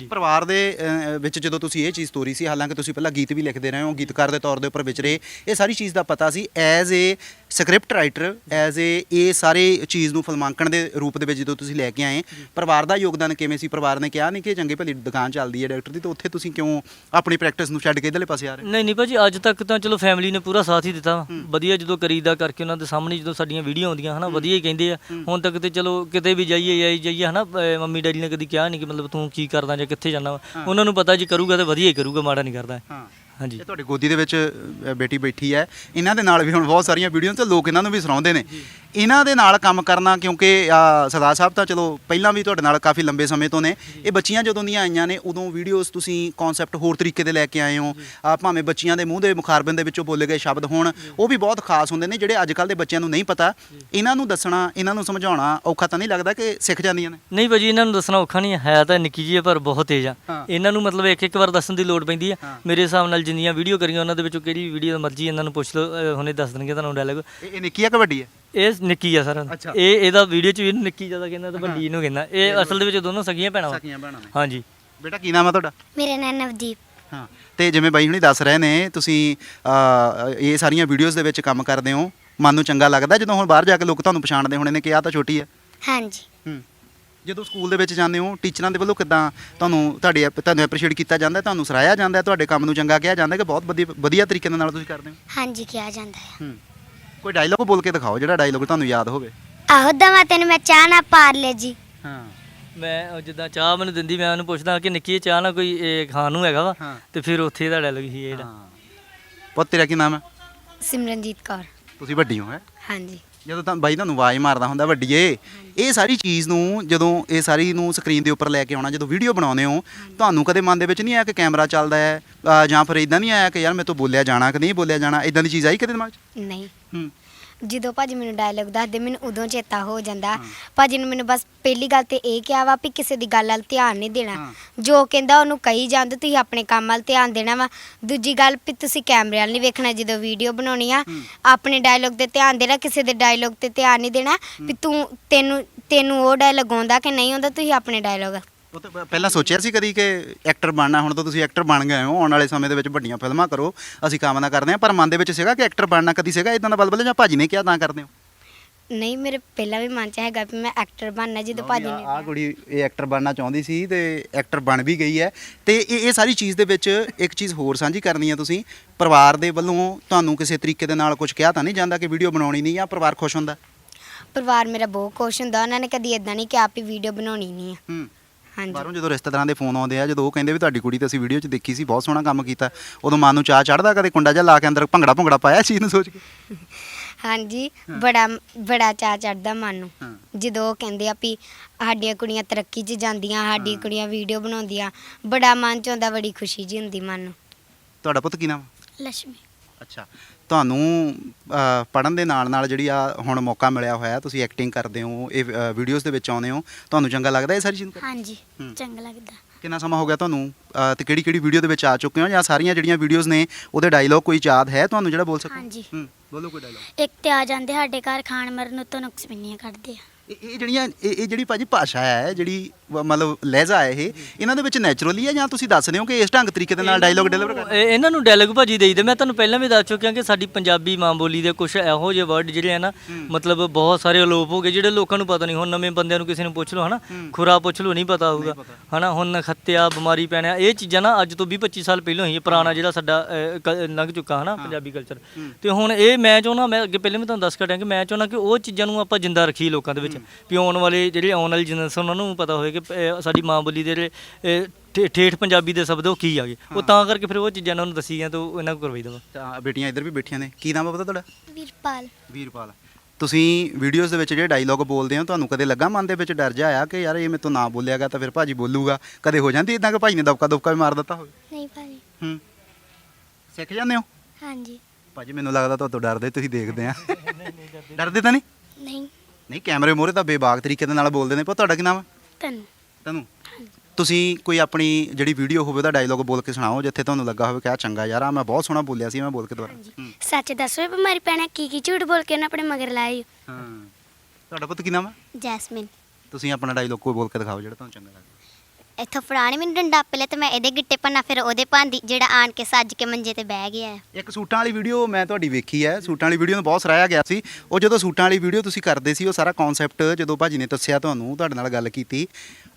ਪਰਿਵਾਰ ਦੇ ਅਹ, ਵਿੱਚ ਜਦੋਂ ਤੁਸੀਂ ਇਹ ਚੀਜ਼ ਤੋਰੀ ਸੀ ਹਾਲਾਂਕਿ ਤੁਸੀਂ ਪਹਿਲਾਂ ਗੀਤ ਵੀ ਲਿਖਦੇ ਰਹੇ ਹੋ ਗੀਤਕਾਰ ਦੇ ਤੌਰ ਦੇ ਉੱਪਰ ਵਿਚਰੇ ਇਹ ਸਾਰੀ ਚੀਜ਼ ਦਾ ਪਤਾ ਸੀ as a script writer as a ਇਹ ਸਾਰੇ ਚੀਜ਼ ਨੂੰ ਫਿਲਮਾਂਕਣ ਦੇ ਰੂਪ ਦੇ ਵਿੱਚ ਜਦੋਂ ਤੁਸੀਂ ਲੈ ਕੇ ਆਏ ਪਰਿਵਾਰ ਦਾ ਯੋਗਦਾਨ ਕਿਵੇਂ ਸੀ? ਪਰਿਵਾਰ ਨੇ ਕਿਹਾ ਨਹੀਂ ਕਿ ਚੰਗੇ ਭਲੀ ਦੁਕਾਨ ਚੱਲਦੀ ਹੈ ਡਾਇਰੈਕਟਰ ਦੀ ਤਾਂ ਉੱਥੇ ਤੁਸੀਂ ਕਿਉਂ ਆਪਣੀ ਪ੍ਰੈਕਟਿਸ ਨੂੰ ਛੱਡ ਕੇ ਇਧਰਲੇ ਪਾਸੇ ਆ ਰਹੇ? ਨਹੀਂ ਨਹੀਂ ਭਾਜੀ ਅੱਜ ਤੱਕ ਤਾਂ ਚਲੋ ਫੈਮਿਲੀ ਨੇ ਪੂਰਾ ਸਾਥ ਹੀ ਦਿੱਤਾ ਵਾ। ਵਧੀਆ ਜਦੋਂ ਕਰੀਦਾ ਕਰਕੇ ਉਹਨਾਂ ਦੇ ਸਾਹਮਣੇ ਜਦੋਂ ਸਾਡੀਆਂ ਵੀਡੀਓ ਆਉਂਦੀਆਂ ਹਨਾ ਵਧੀਆ ਹੀ ਕਹਿੰਦੇ ਆ। ਹੁਣ ਤੱਕ ਤੇ ਚਲੋ ਕਿਤੇ ਵੀ ਜਾਈਏ ਜਾਈ ਜਾਈਏ ਹਨਾ ਮੰਮੀ ਡੈਡੀ ਨੇ ਕਦੀ ਕਿਹਾ ਨਹੀਂ ਕਿ ਮਤਲਬ ਤੂੰ ਕੀ ਕਰਦਾ ਜਾਂ ਕਿੱਥੇ ਜਾਣਾ ਉਹਨਾਂ ਨੂੰ ਪਤਾ ਜੀ ਕਰੂਗਾ ਤਾਂ ਵਧੀਆ ਹੀ ਕਰੂਗਾ ਮਾੜਾ ਨਹੀਂ ਕਰਦਾ। ਹਾਂ। ਹਾਂਜੀ। ਇਹ ਤੁਹਾਡੀ ਗੋਦੀ ਦੇ ਵਿੱਚ ਅ, ਬੇਟੀ ਬੈਠੀ ਹੈ। ਇਹਨਾਂ ਦੇ ਨਾਲ ਵੀ ਹੁਣ ਬਹੁਤ ਸਾਰੀਆਂ ਵੀਡੀਓ ਤੇ ਲੋਕ ਇਹਨਾਂ ਨੂੰ ਵੀ ਸੁਣਾਉਂਦੇ ਨੇ। ਇਹਨਾਂ ਦੇ ਨਾਲ ਕੰਮ ਕਰਨਾ ਕਿਉਂਕਿ ਅ, ਸਰਦਾਰ ਸਾਹਿਬ ਤਾਂ ਚਲੋ ਪਹਿਲਾਂ ਵੀ ਤੁਹਾਡੇ ਨਾਲ ਕਾਫੀ ਲੰਬੇ ਸਮੇਂ ਤੋਂ ਨੇ। ਇਹ ਬੱਚੀਆਂ ਜਦੋਂ ਦੀਆਂ ਆਈਆਂ ਨੇ ਉਦੋਂ ਵੀਡੀਓਜ਼ ਤੁਸੀਂ ਕਨਸੈਪਟ ਹੋਰ ਤਰੀਕੇ ਦੇ ਲੈ ਕੇ ਆਏ ਹੋ। ਆ ਭਾਵੇਂ ਬੱਚੀਆਂ ਦੇ ਮੂੰਹ ਦੇ ਮੁਖਾਰਬਿੰਦ ਦੇ ਵਿੱਚੋਂ ਬੋਲੇ ਗਏ ਸ਼ਬਦ ਹੋਣ ਉਹ ਵੀ ਬਹੁਤ ਖਾਸ ਹੁੰਦੇ ਨੇ ਜਿਹੜੇ ਅੱਜ ਕੱਲ ਦੇ ਬੱਚਿਆਂ ਨੂੰ ਨਹੀਂ ਪਤਾ। ਇਹਨਾਂ ਨੂੰ ਦੱਸਣਾ ਇਹਨਾਂ ਨੂੰ ਸਮਝਾਉਣਾ ਔਖਾ ਤਾਂ ਨਹੀਂ ਲੱਗਦਾ ਕਿ ਸਿੱਖ ਜਾਂਦੀਆਂ ਨੇ? ਨਹੀਂ ਭਾਜੀ ਇਹਨਾਂ ਨੂੰ ਦੱਸਣਾ ਔਖਾ ਨਹੀਂ ਹੈ। ਹੈ ਤਾਂ ਨਿੱਕੀ ਜਿਹੀ ਹੈ ਪਰ ਬਹੁਤ ਤੇਜ਼ ਆ। ਹਾਂ। ਇਹਨਾਂ ਨੂੰ ਮਤਲਬ ਇੱਕ ਇੱਕ ਵਾਰ ਦੱਸਣ ਦੀ ਲੋੜ ਪੈਂਦੀ ਆ ਹਾਂ। ਮੇਰੇ ਹਿਸਾਬ ਨਾਲ ਜਿੰਨੀਆਂ ਵੀਡੀਓ ਕਰੀਆਂ ਉਹਨਾਂ ਦੇ ਵਿੱਚੋਂ ਕਿਹੜੀ ਵੀਡੀਓ ਮਰਜ਼ੀ ਇਹਨਾਂ ਨੂੰ ਪੁੱਛ ਲਓ। ਅਹ ਹੁਣੇ ਦੱਸ ਦੇਣਗੇ ਤੁਹਾਨੂੰ ਡਾਇਲੌਗ ਇਹ ਇਹ ਨਿੱਕੀ ਆ ਕਿ ਵੱਡੀ ਹੈ ਇਹ ਨਿੱਕੀ ਆ ਸਰ। ਅੱਛਾ। ਇਹ ਇਹਦਾ ਵੀਡੀਓ ਚ ਵੀ ਇਹਨੂੰ ਨਿੱਕੀ ਜ਼ਿਆਦਾ ਕਹਿੰਦਾ ਤੇ ਵੱਡੀ ਨੂੰ ਕਹਿੰਦਾ। ਇਹ ਅਸਲ ਦੇ ਵਿੱਚ ਦੋਨੋਂ ਸਗੀਆਂ ਭੈਣਾਂ ਵਾ। ਸਕੀਆਂ ਭੈਣਾਂ ਨੇ। ਹਾਂਜੀ। ਬੇਟਾ ਕੀ ਨਾਮ ਹੈ ਤੁਹਾਡਾ? ਮੇਰਾ ਨਾਮ ਨਵਦੀਪ। ਹਾਂ। ਤੇ ਜਿਵੇਂ ਬਾਈ ਹੁਣੀ ਦੱਸ ਰਹੇ ਨੇ ਤੁਸੀਂ ਇਹ ਸਾਰੀਆਂ ਵੀਡੀਓਜ਼ ਦੇ ਵਿੱਚ ਕੰਮ ਕਰਦੇ ਹੋ। ਮਨ ਨੂੰ ਚੰਗਾ ਲੱਗਦਾ ਜਦੋਂ ਹੁਣ ਬਾਹਰ ਜਾ ਕੇ ਲੋਕ ਤੁਹਾਨੂੰ ਪਛਾਣਦੇ ਹੋਣੇ ਨੇ ਕਿ ਆਹ ਤਾਂ ਛੋਟੀ ਹੈ ਹਾਂਜੀ। ਜਦੋਂ ਸਕੂਲ ਦੇ ਵਿੱਚ ਜਾਂਦੇ ਹੋ ਟੀਚਰਾਂ ਦੇ ਵੱਲੋਂ ਕਿਦਾਂ ਤੁਹਾਨੂੰ ਤੁਹਾਡੇ ਤੁਹਾਨੂੰ ਐਪਰੀਸ਼ੀਏਟ ਕੀਤਾ ਜਾਂਦਾ ਤੁਹਾਨੂੰ ਸਰਾਇਆ ਜਾਂਦਾ ਤੁਹਾਡੇ ਕੰਮ ਨੂੰ ਚੰਗਾ ਕਿਹਾ ਜਾਂਦਾ ਕਿ ਬਹੁਤ ਵਧੀਆ ਵਧੀਆ ਤਰੀਕੇ ਦੇ ਨਾਲ ਤੁਸੀਂ ਕਰਦੇ ਹੋ? ਹਾਂਜੀ ਕਿਹਾ ਜਾਂਦਾ ਹੈ। ਹੂੰ। ਕੋਈ ਡਾਇਲੋਗ ਬੋਲ ਕੇ ਦਿਖਾਓ ਜਿਹੜਾ ਡਾਇਲੋਗ ਤੁਹਾਨੂੰ ਯਾਦ ਹੋਵੇ। ਆਹੋ ਦਵਾ ਤੈਨੂੰ ਮੈਂ ਚਾਹ ਨਾ ਪਾਰ ਲੈ ਜੀ। ਹਾਂ। ਮੈਂ ਉਹ ਜਿੱਦਾਂ ਚਾਹ ਮੈਨੂੰ ਦਿੰਦੀ ਮੈਂ ਉਹਨੂੰ ਪੁੱਛਦਾ ਕਿ ਨਿੱਕੀ ਇਹ ਚਾਹ ਨਾ ਕੋਈ ਇਹ ਖਾਣ ਨੂੰ ਹੈਗਾ ਵਾ? ਹਾਂ। ਤੇ ਫਿਰ ਉੱਥੇ ਇਹਦਾ ਡਾਇਲੌਗ ਸੀ ਇਹ ਜਿਹੜਾ। ਪੁੱਤ ਤੇਰਾ ਕੀ ਨਾਮ ਹੈ? ਸਿਮਰਨਜੀਤ ਕੌਰ। ਤੁਸੀਂ ਵੱਡੀ ਹੋ ਹੈ? ਹਾਂਜੀ। ਜਦੋਂ ਤਾਂ ਬਾਈ ਤੁਹਾਨੂੰ ਆਵਾਜ਼ ਮਾਰਦਾ ਹੁੰਦਾ ਵੱਡੀਏ ਇਹ ਸਾਰੀ ਚੀਜ਼ ਨੂੰ ਜਦੋਂ ਇਹ ਸਾਰੀ ਨੂੰ ਸਕਰੀਨ ਦੇ ਉੱਪਰ ਲੈ ਕੇ ਆਉਣਾ ਜਦੋਂ ਵੀਡੀਓ ਬਣਾਉਂਦੇ ਹੋ ਤੁਹਾਨੂੰ ਕਦੇ ਮਨ ਦੇ ਵਿੱਚ ਨਹੀਂ ਆਇਆ ਕਿ ਕੈਮਰਾ ਚੱਲਦਾ ਹੈ ਜਾਂ ਫਿਰ ਇਦਾਂ ਨਹੀਂ ਆਇਆ ਕਿ ਯਾਰ ਮੇਰੇ ਤੋਂ ਬੋਲਿਆ ਜਾਣਾ ਕਿ ਨਹੀਂ ਬੋਲਿਆ ਜਾਣਾ ਇਦਾਂ ਦੀ ਚੀਜ਼ ਆਈ ਕਦੇ ਦਿਮਾਗ 'ਚ? ਨਹੀਂ। ਹੂੰ। ਜਦੋਂ ਭਾਜੀ ਮੈਨੂੰ ਡਾਇਲੌਗ ਦੱਸਦੇ ਮੈਨੂੰ ਉਦੋਂ ਚੇਤਾ ਹੋ ਜਾਂਦਾ। ਭਾਜੀ ਨੇ ਮੈਨੂੰ ਬਸ ਪਹਿਲੀ ਗੱਲ ਤੇ ਇਹ ਕਿਹਾ ਵਾ ਵੀ ਕਿਸੇ ਦੀ ਗੱਲ ਵੱਲ ਧਿਆਨ ਨਹੀਂ ਦੇਣਾ। ਜੋ ਕਹਿੰਦਾ ਉਹਨੂੰ ਕਹੀ ਜਾਂਦੇ ਤੁਸੀਂ ਆਪਣੇ ਕੰਮ ਵੱਲ ਧਿਆਨ ਦੇਣਾ ਵਾ। ਦੂਜੀ ਗੱਲ ਵੀ ਤੁਸੀਂ ਕੈਮਰੇ ਵੱਲ ਨਹੀਂ ਵੇਖਣਾ ਜਦੋਂ ਵੀਡੀਓ ਬਣਾਉਣੀ ਆ ਆਪਣੇ ਡਾਇਲੌਗ ਤੇ ਧਿਆਨ ਦੇਣਾ ਕਿਸੇ ਦੇ ਡਾਇਲੌਗ ਤੇ ਧਿਆਨ ਨਹੀਂ ਦੇਣਾ ਵੀ ਤੂੰ ਤੈਨੂੰ ਤੈਨੂੰ ਉਹ ਡਾਇਲੌਗ ਆਉਂਦਾ ਕਿ ਨਹੀਂ ਆਉਂਦਾ ਤੁਸੀਂ ਆਪਣੇ ਡਾਇਲੌਗ ਉਹ ਤਾਂ ਪ- ਪਹਿਲਾਂ ਸੋਚਿਆ ਸੀ ਕਦੀ ਕਿ ਐਕਟਰ ਬਣਨਾ ਹੁਣ ਤਾਂ ਤੁਸੀਂ ਐਕਟਰ ਬਣ ਗਏ ਹੋ ਆਉਣ ਵਾਲੇ ਸਮੇਂ ਦੇ ਵਿੱਚ ਵੱਡੀਆਂ ਫਿਲਮਾਂ ਕਰੋ ਅਸੀਂ ਕਾਮਨਾ ਕਰਦੇ ਹਾਂ ਪਰ ਮਨ ਦੇ ਵਿੱਚ ਸੀਗਾ ਕਿ ਐਕਟਰ ਬਣਨਾ ਕਦੀ ਸੀਗਾ ਇਦਾਂ ਦਾ ਬਲਬਲ ਜਾਂ ਭਾਜੀ ਨੇ ਕਿਹਾ ਤਾਂ ਕਰਦੇ ਹੋ? ਨਹੀਂ ਮੇਰੇ ਪਹਿਲਾਂ ਵੀ ਮਨ ਚ ਹੈਗਾ ਵੀ ਮੈਂ ਐਕਟਰ ਬਣਨਾ ਜਦੋਂ ਭਾਜੀ ਨੇ ਆ ਕੁੜੀ ਇਹ ਐਕਟਰ ਬਣਨਾ ਚਾਹੁੰਦੀ ਸੀ ਤੇ ਐਕਟਰ ਬਣ ਵੀ ਗਈ ਹੈ। ਤੇ ਇਹ ਇਹ ਸਾਰੀ ਚੀਜ਼ ਦੇ ਵਿੱਚ ਇੱਕ ਚੀਜ਼ ਹੋਰ ਸਾਂਝੀ ਕਰਨੀ ਹੈ ਤੁਸੀਂ। ਪਰਿਵਾਰ ਦੇ ਵੱਲੋਂ ਤੁਹਾਨੂੰ ਕਿਸੇ ਤਰੀਕੇ ਦੇ ਨਾਲ ਕੁਝ ਕਿਹਾ ਤਾਂ ਨਹੀਂ ਜਾਂਦਾ ਕਿ ਵੀਡੀਓ ਬਣਾਉਣੀ ਨਹੀਂ ਜਾਂ ਪਰਿਵਾਰ ਖੁਸ਼ ਹੁੰਦਾ? ਪਰਿਵਾਰ ਮੇਰਾ ਬਹੁਤ ਖੁਸ਼ ਹੁੰਦਾ ਉਹਨਾਂ ਨੇ ਕਦੀ ਇਦਾਂ ਨਹੀਂ ਕਿਹਾ ਵੀ ਵੀਡੀਓ ਬਣਾਉਣੀ ਨਹੀਂ ਆ ਹੂੰ। ਹਾਂਜੀ। ਬਾਹਰੋਂ ਜਦੋਂ ਰਿਸ਼ਤੇਦਾਰਾਂ ਦੇ ਫੋਨ ਆਉਂਦੇ ਆ ਜਦੋਂ ਉਹ ਕਹਿੰਦੇ ਵੀ ਤੁਹਾਡੀ ਕੁੜੀ ਤਾਂ ਅਸੀਂ ਵੀਡੀਓ 'ਚ ਦੇਖੀ ਸੀ ਬਹੁਤ ਸੋਹਣਾ ਕੰਮ ਕੀਤਾ। ਉਦੋਂ ਮਨ ਨੂੰ ਚਾਹ ਚੜਦਾ ਕਦੇ ਕੁੰਡਾ ਜਿਹਾ ਲਾ ਕੇ ਅੰਦਰ ਭੰਗੜਾ ਭੰਗੜਾ ਪਾਇਆ ਇਸ ਚੀਜ਼ ਨੂੰ ਸੋਚ ਕੇ? ਹਾਂਜੀ ਬੜਾ ਬੜਾ ਚਾਅ ਚੜਦਾ ਮਨ ਨੂੰ। ਹਾਂ। ਜਦੋਂ ਉਹ ਕਹਿੰਦੇ ਆ ਵੀ ਸਾਡੀਆਂ ਕੁੜੀਆਂ ਤਰੱਕੀ 'ਚ ਜਾਂਦੀਆਂ ਸਾਡੀ ਕੁੜੀਆਂ ਵੀਡੀਓ ਬਣਾਉਂਦੀਆਂ ਬੜਾ ਮਨ 'ਚ ਹੁੰਦਾ ਬੜੀ ਖੁਸ਼ੀ ਜੀ ਹੁੰਦੀ ਮਨ ਨੂੰ। ਤੁਹਾਡਾ ਪੁੱਤ ਕੀ ਨਾਮ? ਲక్ష్ਮੀ ਅੱਛਾ। ਤੁਹਾਨੂੰ ਪੜਨ ਦੇ ਨਾਲ ਨਾਲ ਜਿਹੜੀ ਆ ਹੁਣ ਮੌਕਾ ਮਿਲਿਆ ਹੋਇਆ ਤੁਸੀਂ ਐਕਟਿੰਗ ਕਰਦੇ ਹੋ ਇਹ ਵੀਡੀਓਜ਼ ਦੇ ਵਿੱਚ ਆਉਂਦੇ ਹੋ ਤੁਹਾਨੂੰ ਚੰਗਾ ਲੱਗਦਾ ਇਹ ਸਾਰੀ ਚੀਜ਼ ਹਾਂਜੀ। ਚੰਗਾ ਲੱਗਦਾ। ਕਿੰਨਾ ਸਮਾਂ ਹੋ ਗਿਆ ਤੁਹਾਨੂੰ? ਤੇ ਕਿਹੜੀ ਕਿਹੜੀ ਵੀਡੀਓ ਦੇ ਵਿੱਚ ਆ ਚੁੱਕੇ ਹੋ? ਜਾਂ ਸਾਰੀਆਂ ਜਿਹੜੀਆਂ ਵੀਡੀਓਜ਼ ਨੇ ਉਹਦੇ ਡਾਇਲੌਗ ਕੋਈ ਯਾਦ ਹੈ ਤੁਹਾਨੂੰ ਜਿਹੜਾ ਬੋਲ ਸਕੋ? ਹਾਂਜੀ। ਬੋਲੋ ਕੋਈ ਡਾਇਲੌਗ ਇੱਕ ਤੇ ਆ ਜਾਂਦੇ ਸਾਡੇ ਘਰ ਖਾਣ ਮਰਨ ਤੋਂ ਨੁਕਸ ਪਿੰਨੀਆਂ ਕੱਢਦੇ ਆ। ਇਹ ਇਹ ਜਿਹੜੀਆਂ ਇਹ ਇਹ ਜਿਹੜੀ ਭਾਜੀ ਭਾਸ਼ਾ ਹੈ ਜਿਹੜੀ ਵ- ਮਤਲਬ ਲਹਿਜ਼ਾ ਹੈ ਇਹ ਇਹਨਾਂ ਦੇ ਵਿੱਚ ਨੈਚੁਰਲੀ ਹੈ ਜਾਂ ਤੁਸੀਂ ਦੱਸ ਰਹੇ ਹੋ ਕਿ ਇਸ ਢੰਗ ਤਰੀਕੇ ਦੇ ਨਾਲ ਡਾਇਲੌਗ ਡਿਲੀਵਰ ਕਰ ਇਹ- ਇਹਨਾਂ ਨੂੰ ਡਾਇਲੌਗ ਭਾਜੀ ਦੇਈਦੇ ਮੈਂ ਤੁਹਾਨੂੰ ਪਹਿਲਾਂ ਵੀ ਦੱਸ ਚੁੱਕਿਆ ਕਿ ਸਾਡੀ ਪੰਜਾਬੀ ਮਾਂ ਬੋਲੀ ਦੇ ਕੁਝ ਇਹੋ ਜਿਹੇ ਵਰਡ ਜਿਹੜੇ ਆ ਨਾ ਮਤਲਬ ਬਹੁਤ ਸਾਰੇ ਅਲੋਪ ਹੋ ਗਏ ਜਿਹੜੇ ਲੋਕਾਂ ਨੂੰ ਪਤਾ ਨਹੀਂ ਹੁਣ ਨਵੇਂ ਬੰਦਿਆਂ ਨੂੰ ਕਿਸੇ ਨੂੰ ਪੁੱਛ ਲਓ ਹਨਾ? ਖੁਰਾ ਪੁੱਛ ਲਓ ਨਹੀਂ ਪਤਾ ਹੋਊਗਾ। ਹਨਾ? ਹੁਣ ਨਖੱਤਿਆ ਬਿਮਾਰੀ ਪੈਣਿਆ ਇਹ ਚੀਜ਼ਾਂ ਨਾ ਅੱਜ ਤੋਂ 20 25 ਸਾਲ ਪਹਿਲਾਂ ਹੀ ਪੁਰਾਣਾ ਜਿਹੜਾ ਸਾਡਾ ਕ- ਲੰਘ ਚੁੱਕਾ ਹਨਾ ਪੰਜਾਬੀ ਕਲਚਰ ਤੇ ਹੁਣ ਇਹ ਮੈਂ ਚਾਹੁੰਦਾ ਮੈਂ ਅੱਗੇ ਪਹਿਲਾਂ ਵੀ ਤੁਹਾਨੂੰ ਦੱਸ ਕਟਿਆ ਕਿ ਮੈਂ ਚਾਹੁੰਦਾ ਕਿ ਉਹ ਚੀਜ਼ਾਂ ਨੂੰ ਆਪਾਂ ਜਿੰਦਾ ਰੱਖੀਏ ਲੋਕਾਂ ਦੇ ਵਿੱਚ। ਵੀ ਆਉਣ ਵਾਲੇ ਜਿਹੜੇ ਆਉਣ ਵਾਲੀ ਜਨਰੇਸ਼ਨ ਉਹਨਾਂ ਨੂੰ ਪਤਾ ਹੋਵੇ ਕਿ ਅਹ, ਸਾਡੀ ਮਾਂ ਬੋਲੀ ਦੇ ਜਿਹੜੇ ਅਹ, ਠੇ- ਠੇਠ ਪੰਜਾਬੀ ਦੇ ਸ਼ਬਦ ਉਹ ਕੀ ਆਗੇ ਉਹ ਤਾਂ ਕਰਕੇ ਫਿਰ ਉਹ ਚੀਜ਼ਾਂ ਇਹਨਾਂ ਨੂੰ ਦੱਸੀਆਂ ਤਾਂ ਉਹ ਇਹਨਾਂ ਨੂੰ ਕਰਵਾਈਦਾ ਵਾ ਤਾਂ ਬੇਟੀਆਂ ਇੱਧਰ ਵੀ ਬੈਠੀਆਂ ਨੇ। ਕੀ ਨਾਮ ਹੈ ਪਤਾ ਤੁਹਾਡਾ? ਵੀਰਪਾਲ। ਵੀਰਪਾਲ। ਤੁਸੀਂ ਵੀਡੀਓਜ਼ ਦੇ ਵਿੱਚ ਜਿਹੜੇ ਡਾਇਲੌਗ ਬੋਲਦੇ ਹੋ ਤੁਹਾਨੂੰ ਕਦੇ ਲੱਗਾ ਮਨ ਦੇ ਵਿੱਚ ਡਰ ਜਾ ਆਇਆ ਕਿ ਯਾਰ ਇਹ ਮੇਰੇ ਤੋਂ ਨਾ ਬੋਲਿਆਗਾ ਤਾਂ ਫਿਰ ਭਾਜੀ ਬੋਲੂਗਾ? ਕਦੇ ਹੋ ਜਾਂਦੀ ਇਦਾਂ ਕਿ ਭਾਜੀ ਨੇ ਦਬਕਾ ਦਬਕਾ ਵੀ ਮਾਰ ਦਿੱਤਾ ਹੋਵੇ? ਨਹੀਂ ਭਾਜੀ। ਹੂੰ। ਸਿੱਖ ਜਾਂਦੇ ਹੋ? ਹਾਂਜੀ। ਭਾਜੀ ਮੈਨੂੰ ਲੱਗਦਾ ਤੁਹਾਤੋਂ ਡਰਦੇ ਤੁਸੀਂ ਦੇਖਦੇ ਆ। ਡਰਦੇ ਤਾਂ ਨਹੀਂ? ਨਹੀਂ। ਨਹੀਂ ਕੈਮਰੇ ਮੋਰੇ ਤਾਂ ਬੇਬਾਕ ਤਰੀਕੇ ਦੇ ਨਾਲ ਬੋਲਦੇ ਨੇ ਪਰ ਤੁਹਾਡਾ ਕੀ ਨਾਮ ਹੈ? ਤਨ। ਤੈਨੂੰ। ਤੁਸੀਂ ਕੋਈ ਆਪਣੀ ਜਿਹੜੀ ਵੀਡੀਓ ਹੋਵੇ ਉਹਦਾ ਡਾਇਲੌਗ ਬੋਲ ਕੇ ਸੁਣਾਓ ਜਿੱਥੇ ਤੁਹਾਨੂੰ ਲੱਗਾ ਹੋਵੇ ਕਿ ਆ ਚੰਗਾ ਯਾਰ ਆ ਮੈਂ ਬਹੁਤ ਸੋਹਣਾ ਬੋਲਿਆ ਸੀ ਮੈਂ ਬੋਲ ਕੇ ਦੁਬਾਰਾ। ਹੂੰ। ਸੱਚ ਦੱਸੋ ਇਹ ਬਿਮਾਰੀ ਪੈਣਾ ਕੀ ਕੀ ਝੂਠ ਬੋਲ ਕੇ ਉਹਨੇ ਆਪਣੇ ਮਗਰ ਲਾਏ ਹਾਂ? ਤੁਹਾਡਾ ਪੁੱਤ ਕੀ ਨਾਮ ਹੈ? ਜੈਸਮਿਨ। ਤੁਸੀਂ ਆਪਣਾ ਡਾਇਲੌਗ ਕੋਈ ਬੋਲ ਕੇ ਦਿਖਾਓ ਜਿਹੜਾ ਤੁਹਾਨੂੰ ਚੰਗਾ ਲੱਗਦਾ ਇੱਥੋਂ ਫੜਾਣੀ ਮੈਨੂੰ ਡੰਡਾ ਪਹਿਲੇ ਤੇ ਮੈਂ ਇਹਦੇ ਗਿੱਟੇ ਪੰਨਾ ਫਿਰ ਉਹਦੇ ਭਾਂਦੀ ਜਿਹੜਾ ਆਣ ਕੇ ਸੱਜ ਕੇ ਮੰਜੇ ਤੇ ਬਹਿ ਗਿਆ। ਹੈ। ਇੱਕ ਸੂਟਾਂ ਵਾਲੀ ਵੀਡੀਓ ਮੈਂ ਤੁਹਾਡੀ ਵੇਖੀ ਹੈ। ਸੂਟਾਂ ਵਾਲੀ ਵੀਡੀਓ ਨੂੰ ਬਹੁਤ ਸਰਾਹਿਆ ਗਿਆ ਸੀ। ਉਹ ਜਦੋਂ ਸੂਟਾਂ ਵਾਲੀ ਵੀਡੀਓ ਤੁਸੀਂ ਕਰਦੇ ਸੀ ਉਹ ਸਾਰਾ ਕਨਸੈਪਟ ਜਦੋਂ ਭਾਜੀ ਨੇ ਦੱਸਿਆ ਤੁਹਾਨੂੰ ਤੁਹਾਡੇ ਨਾਲ ਗੱਲ ਕੀਤੀ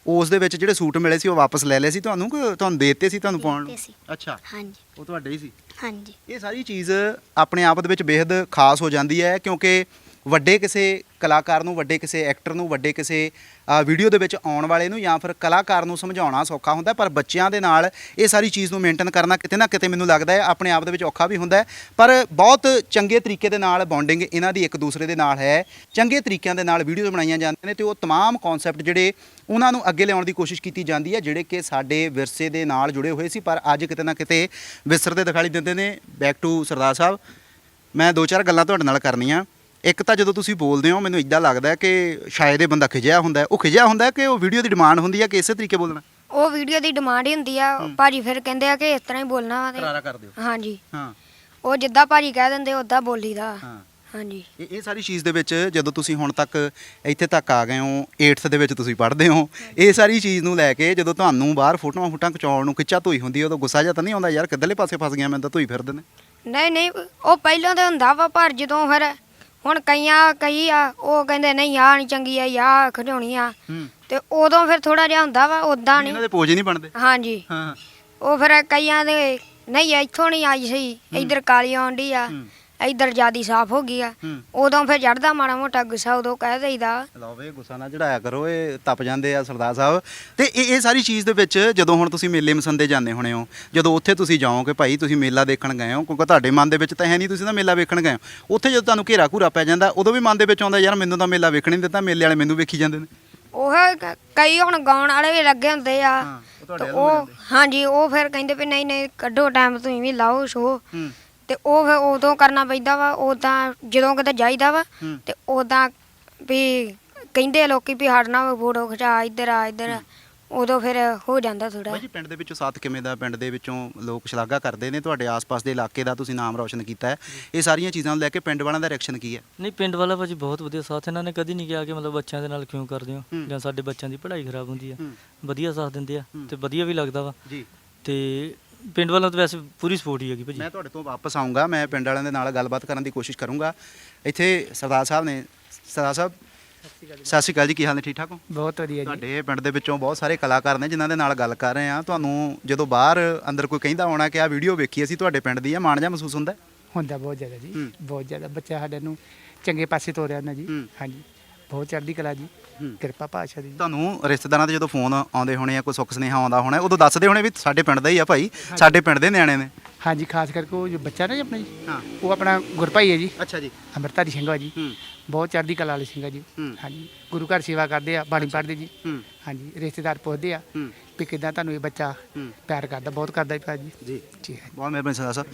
ਉਸ ਦੇ ਵਿੱਚ ਜਿਹੜੇ ਸੂਟ ਮਿਲੇ ਸੀ ਉਹ ਵਾਪਸ ਲੈ ਲਏ ਸੀ। ਤੁਹਾਨੂੰ ਕਿ ਤੁਹਾਨੂੰ ਦੇ ਦਿੱਤੇ ਸੀ ਤੁਹਾਨੂੰ ਪਾਉਣ ਨੂੰ ਦਿੱਤੇ ਸੀ। ਅੱਛਾ। ਹਾਂਜੀ। ਉਹ ਤੁਹਾਡੇ ਹੀ ਸੀ? ਹਾਂਜੀ। ਇਹ ਸਾਰੀ ਚੀਜ਼ ਆਪਣੇ ਆਪ ਦੇ ਵਿੱਚ ਬੇहद ਖਾਸ ਹੋ ਜਾਂਦੀ ਹੈ ਕਿਉਂਕਿ ਵੱਡੇ ਕਿਸੇ ਕਲਾਕਾਰ ਨੂੰ ਵੱਡੇ ਕਿਸੇ ਐਕਟਰ ਨੂੰ ਵੱਡੇ ਕਿਸੇ ਅ, ਵੀਡੀਓ ਦੇ ਵਿੱਚ ਆਉਣ ਵਾਲੇ ਨੂੰ ਜਾਂ ਫਿਰ ਕਲਾਕਾਰ ਨੂੰ ਸਮਝਾਉਣਾ ਸੌਖਾ ਹੁੰਦਾ ਪਰ ਬੱਚਿਆਂ ਦੇ ਨਾਲ ਇਹ ਸਾਰੀ ਚੀਜ਼ ਨੂੰ ਮੇਨਟੇਨ ਕਰਨਾ ਕਿਤੇ ਨਾ ਕਿਤੇ ਮੈਨੂੰ ਲੱਗਦਾ ਹੈ ਆਪਣੇ ਆਪ ਦੇ ਵਿੱਚ ਔਖਾ ਵੀ ਹੁੰਦਾ ਹੈ ਪਰ ਬਹੁਤ ਚੰਗੇ ਤਰੀਕੇ ਦੇ ਨਾਲ ਬੌਂਡਿੰਗ ਇਹਨਾਂ ਦੀ ਇੱਕ ਦੂਸਰੇ ਦੇ ਨਾਲ ਹੈ ਚੰਗੇ ਤਰੀਕਿਆਂ ਦੇ ਨਾਲ ਵੀਡੀਓਜ਼ ਬਣਾਈਆਂ ਜਾਂਦੀਆਂ ਨੇ ਤੇ ਉਹ तमाम ਕਨਸੈਪਟ ਜਿਹੜੇ ਉਹਨਾਂ ਨੂੰ ਅੱਗੇ ਲਿਆਉਣ ਦੀ ਕੋਸ਼ਿਸ਼ ਕੀਤੀ ਜਾਂਦੀ ਹੈ ਜਿਹੜੇ ਕਿ ਸਾਡੇ ਵਿਰਸੇ ਦੇ ਨਾਲ ਜੁੜੇ ਹੋਏ ਸੀ ਪਰ ਅੱਜ ਕਿਤੇ ਨਾ ਕਿਤੇ ਵਿਸਰਦੇ ਦਿਖਾਈ ਦਿੰਦੇ ਨੇ ਬੈਕ ਟੂ ਸਰਦਾਰ ਸਾਹਿਬ ਮੈਂ ਦੋ ਚਾਰ ਗੱਲਾਂ ਤੁਹਾਡੇ ਨਾਲ ਕਰਨੀਆਂ ਇੱਕ ਤਾਂ ਜਦੋਂ ਤੁਸੀਂ ਬੋਲਦੇ ਹੋ ਮੈਨੂੰ ਇਦਾਂ ਲੱਗਦਾ ਕਿ ਸ਼ਾਇਦ ਇਹ ਬੰਦਾ ਖਿਜਿਆ ਹੁੰਦਾ ਹੈ। ਉਹ ਖਿਜਿਆ ਹੁੰਦਾ ਹੈ ਕਿ ਉਹ ਵੀਡੀਓ ਦੀ ਡਿਮਾਂਡ ਹੁੰਦੀ ਹੈ ਕਿ ਇਸੇ ਤਰੀਕੇ ਬੋਲਣਾ? ਉਹ ਵੀਡੀਓ ਦੀ ਡਿਮਾਂਡ ਹੀ ਹੁੰਦੀ ਆ। ਭਾਜੀ ਫਿਰ ਕਹਿੰਦੇ ਆ ਕਿ ਇਸ ਤਰ੍ਹਾਂ ਹੀ ਬੋਲਣਾ ਵਾ ਤੇ ਕਰ ਦਿਓ। ਹਾਂਜੀ। ਹਾਂ। ਉਹ ਜਿੱਦਾਂ ਭਾਜੀ ਕਹਿ ਦਿੰਦੇ ਉਦਾਂ ਬੋਲੀਦਾ। ਹਾਂ। ਹਾਂਜੀ। ਇਹ ਇਹ ਸਾਰੀ ਚੀਜ਼ ਦੇ ਵਿੱਚ ਜਦੋਂ ਤੁਸੀਂ ਹੁਣ ਤੱਕ ਇੱਥੇ ਤੱਕ ਆ ਗਏ ਹੋ 8th ਦੇ ਵਿੱਚ ਤੁਸੀਂ ਪੜ੍ਹਦੇ ਹੋ ਇਹ ਸਾਰੀ ਚੀਜ਼ ਨੂੰ ਲੈ ਕੇ ਜਦੋਂ ਤੁਹਾਨੂੰ ਬਾਹਰ ਫੋਟੋਆਂ ਫੋਟਾਂ ਖਿਚਾਉਣ ਨੂੰ ਖਿੱਚਾ ਧੋਈ ਹੁੰਦੀ ਹੈ ਉਦੋਂ ਗੁੱਸਾ ਜਿਹਾ ਤਾਂ ਨਹੀਂ ਆਉਂਦਾ ਯਾਰ ਕਿੱਧਰਲੇ ਪਾਸੇ ਫਸ ਗਿਆ ਮੈਂ ਤਾਂ ਧੋਈ ਫਿਰਦੇ ਨੇ। ਨਹੀਂ ਨਹੀਂ ਉਹ ਪਹਿਲਾਂ ਤਾਂ ਹੁੰਦਾ ਵਾ ਪਰ ਜਦੋਂ ਫਿਰ ਹੁਣ ਕਈਆਂ ਕਈ ਆ ਉਹ ਕਹਿੰਦੇ ਨਹੀਂ ਆ ਨਹੀਂ ਚੰਗੀ ਆ ਆ ਖਿਡਾਉਣੀ ਆ। ਹੂੰ। ਤੇ ਉਦੋਂ ਫਿਰ ਥੋੜਾ ਜਿਹਾ ਹੁੰਦਾ ਵਾ ਉਦਾਂ ਇਹਨਾਂ ਨਹੀਂ ਦੇ ਪੋਜ ਨਹੀਂ ਬਣਦੇ। ਹਾਂਜੀ। ਹਾਂ। ਉਹ ਫਿਰ ਕਈਆਂ ਦੇ ਨਹੀਂ ਇੱਥੋਂ ਨਹੀਂ ਆਈ ਸਹੀ ਇੱਧਰ ਕਾਲੀ ਆਉਂਦੀ ਆ। ਹੂੰ। ਇੱਧਰ ਜਿਆਦੀ ਸਾਫ਼ ਹੋ ਗਈ ਆ। ਹੂੰ। ਉਦੋਂ ਫਿਰ ਚੜਦਾ ਮਾੜਾ ਮੋਟਾ ਗੁੱਸਾ ਉਦੋਂ ਕਹਿ ਦਈਦਾ। ਲਓ ਵੇ ਗੁੱਸਾ ਨਾ ਚੜਾਇਆ ਕਰੋ ਇਹ ਤਪ ਜਾਂਦੇ ਆ ਸਰਦਾਰ ਸਾਹਿਬ। ਤੇ ਇਹ ਇਹ ਸਾਰੀ ਚੀਜ਼ ਦੇ ਵਿੱਚ ਜਦੋਂ ਹੁਣ ਤੁਸੀਂ ਮੇਲੇ ਮਸੰਦੇ ਜਾਂਦੇ ਹੋਣੇ ਹੋ ਜਦੋਂ ਉੱਥੇ ਤੁਸੀਂ ਜਾਓਗੇ ਭਾਈ ਤੁਸੀਂ ਮੇਲਾ ਦੇਖਣ ਗਏ ਹੋ ਕਿਉਂਕਿ ਤੁਹਾਡੇ ਮਨ ਦੇ ਵਿੱਚ ਤਾਂ ਹੈ ਨਹੀਂ ਤੁਸੀਂ ਤਾਂ ਮੇਲਾ ਵੇਖਣ ਗਏ ਹੋ। ਉੱਥੇ ਜਦੋਂ ਤੁਹਾਨੂੰ ਘੇਰਾ ਘੂਰਾ ਪੈ ਜਾਂਦਾ ਉਦੋਂ ਵੀ ਮਨ ਦੇ ਵਿੱਚ ਆਉਂਦਾ ਯਾਰ ਮੈਨੂੰ ਤਾਂ ਮੇਲਾ ਵੇਖਣ ਨਹੀਂ ਦਿੱਤਾ ਮੇਲੇ ਵਾਲੇ ਮੈਨੂੰ ਵੇਖੀ ਜਾਂਦੇ ਨੇ। ਉਹ ਕ- ਕਈ ਹੁਣ ਗਾਉਣ ਵਾਲੇ ਵੀ ਲੱਗੇ ਹੁੰਦੇ ਆ। ਹਾਂ, ਉਹ ਤੁਹਾਡੇ ਤੇ ਵੱਲ ਹੋ ਉਹ ਹਾਂਜੀ ਉਹ ਫਿਰ ਕਹਿੰਦੇ ਵੀ ਨਹੀਂ ਨਹੀਂ ਕੱਢੋ ਟਾਈਮ ਤੁਸੀਂ ਵੀ ਲਾਓ ਸ਼ੋ ਹੂੰ। ਤੇ ਉਹ ਫਿਰ ਉਦੋਂ ਕਰਨਾ ਪੈਂਦਾ ਵਾ ਉਦਾਂ ਜਦੋਂ ਕਿਤੇ ਜਾਈਦਾ ਵਾ ਹੂੰ। ਤੇ ਉਦਾਂ ਵੀ ਕਹਿੰਦੇ ਆ ਲੋਕੀ ਵੀ ਹਟਣਾ ਫੋਟੋ ਖਿਚਾ ਇੱਧਰ ਆ ਇੱਧਰ ਆ। ਉਦੋਂ ਫਿਰ ਹੋ ਜਾਂਦਾ ਥੋੜਾ ਬਾਈ ਜੀ ਪਿੰਡ ਦੇ ਵਿੱਚੋਂ ਸਾਥ ਕਿਵੇਂ ਦਾ ਪਿੰਡ ਦੇ ਵਿੱਚੋਂ ਲੋਕ ਸ਼ਲਾਘਾ ਕਰਦੇ ਨੇ ਤੁਹਾਡੇ ਆਸ-ਪਾਸ ਦੇ ਇਲਾਕੇ ਦਾ ਤੁਸੀਂ ਨਾਮ ਰੌਸ਼ਨ ਕੀਤਾ ਹੈ ਇਹ ਸਾਰੀਆਂ ਚੀਜ਼ਾਂ ਨੂੰ ਲੈ ਕੇ ਪਿੰਡ ਵਾਲਿਆਂ ਦਾ ਰਿਐਕਸ਼ਨ ਕੀ ਹੈ ਨਹੀਂ ਪਿੰਡ ਵਾਲਾ ਭਾਜੀ ਬਹੁਤ ਵਧੀਆ ਸਾਥ ਇਹਨਾਂ ਨੇ ਕਦੀ ਨਹੀਂ ਕਿਹਾ ਕਿ ਮਤਲਬ ਬੱਚਿਆਂ ਦੇ ਨਾਲ ਕਿਉਂ ਕਰਦੇ ਹੋ ਹੂੰ। ਜਾਂ ਸਾਡੇ ਬੱਚਿਆਂ ਦੀ ਪੜ੍ਹਾਈ ਖਰਾਬ ਹੁੰਦੀ ਆ ਹੂੰ। ਵਧੀਆ ਸਾਥ ਦਿੰਦੇ ਆ ਹੂੰ। ਤੇ ਵਧੀਆ ਵੀ ਲੱਗਦਾ ਵਾ ਜੀ ਤੇ ਪਿੰਡ ਵਾਲਿਆਂ ਤੋਂ ਵੈਸੇ ਪੂਰੀ ਸਪੋਰਟ ਹੀ ਹੈਗੀ ਭਾਜੀ। ਮੈਂ ਤੁਹਾਡੇ ਤੋਂ ਵਾਪਸ ਆਉਂਗਾ ਮੈਂ ਪਿੰਡ ਵਾਲਿਆਂ ਦੇ ਨਾਲ ਗੱਲਬਾਤ ਕਰਨ ਦੀ ਕੋਸ਼ਿਸ਼ ਕਰੂੰਗਾ। ਇੱਥੇ ਸਰਦਾਰ ਸਾਹਿਬ ਨੇ ਸਰਦਾਰ ਸਾਹਿਬ ਸਤਿ ਸ਼੍ਰੀ ਅਕਾਲ ਜੀ ਕੀ ਹਾਲ ਨੇ ਠੀਕ ਠਾਕ ਹੋ? ਬਹੁਤ ਵਧੀਆ ਜੀ। ਤੁਹਾਡੇ ਪਿੰਡ ਦੇ ਵਿੱਚੋਂ ਬਹੁਤ ਸਾਰੇ ਕਲਾਕਾਰ ਨੇ ਜਿਨ੍ਹਾਂ ਦੇ ਨਾਲ ਗੱਲ ਕਰ ਰਹੇ ਆ ਤੁਹਾਨੂੰ ਜਦੋਂ ਬਾਹਰ ਅੰਦਰ ਕੋਈ ਕਹਿੰਦਾ ਹੋਣਾ ਕਿ ਆ ਵੀਡੀਓ ਵੇਖੀ ਅਸੀਂ ਤੁਹਾਡੇ ਪਿੰਡ ਦੀ ਆ ਮਾਣ ਜਿਹਾ ਮਹਿਸੂਸ ਹੁੰਦਾ? ਹੈ? ਹੁੰਦਾ ਬਹੁਤ ਜ਼ਿਆਦਾ ਜੀ ਹੂੰ। ਬਹੁਤ ਜ਼ਿਆਦਾ। ਬੱਚਾ ਸਾਡੇ ਨੂੰ ਚੰਗੇ ਪਾਸੇ ਤੋਰਿਆ ਨਾ ਜੀ। ਹੂੰ। ਹਾਂਜੀ। ਬਹੁਤ ਚੜ੍ਹਦੀ ਕਲਾ ਜੀ। ਕਿਰਪਾ ਪਾਸ਼ਾ ਦੀ ਤੁਹਾਨੂੰ ਰਿਸ਼ਤੇਦਾਰਾਂ ਦੇ ਜਦੋਂ ਫੋਨ ਆਉਂਦੇ ਹੋਣੇ ਆ ਕੋਈ ਸੁੱਖ ਸੁਨੇਹਾ ਆਉਂਦਾ ਹੋਣਾ ਉਦੋਂ ਦੱਸਦੇ ਹੋਣੇ ਵੀ ਸਾਡੇ ਪਿੰਡ ਦਾ ਹੀ ਆ ਭਾਈ ਸਾਡੇ ਪਿੰਡ ਦੇ ਨਿਆਣੇ ਨੇ। ਹਾਂਜੀ ਖਾਸ ਕਰਕੇ ਉਹ ਜੋ ਬੱਚਾ ਨਾ ਜੀ ਆਪਣਾ ਜੀ ਹਾਂ। ਉਹ ਆਪਣਾ ਗੁਰਭਾਈ ਹੈ ਜੀ। ਅੱਛਾ ਜੀ। ਅੰਮ੍ਰਿਤਧਾਰੀ ਸਿੰਘ ਜੀ। ਹੂੰ। ਬਹੁਤ ਚੜ੍ਹਦੀ ਕਲਾ ਵਾਲੇ ਸਿੰਘ ਜੀ। ਹਾਂਜੀ ਗੁਰੂ ਘਰ ਸੇਵਾ ਕਰਦੇ ਆ ਬਾਣੀ ਪੜ੍ਹਦੇ ਜੀ। ਹਾਂਜੀ ਰਿਸ਼ਤੇਦਾਰ ਪੁੱਛਦੇ ਆ ਵੀ ਕਿਦਾਂ ਤੁਹਾਨੂੰ ਇਹ ਬੱਚਾ ਪਿਆਰ ਕਰਦਾ ਬਹੁਤ ਕਰਦਾ ਭਾਜੀ ਜੀ। ਜੀ। ਬਹੁਤ ਮਿਹਰਬਾਨੀ ਸਾਹਿਬ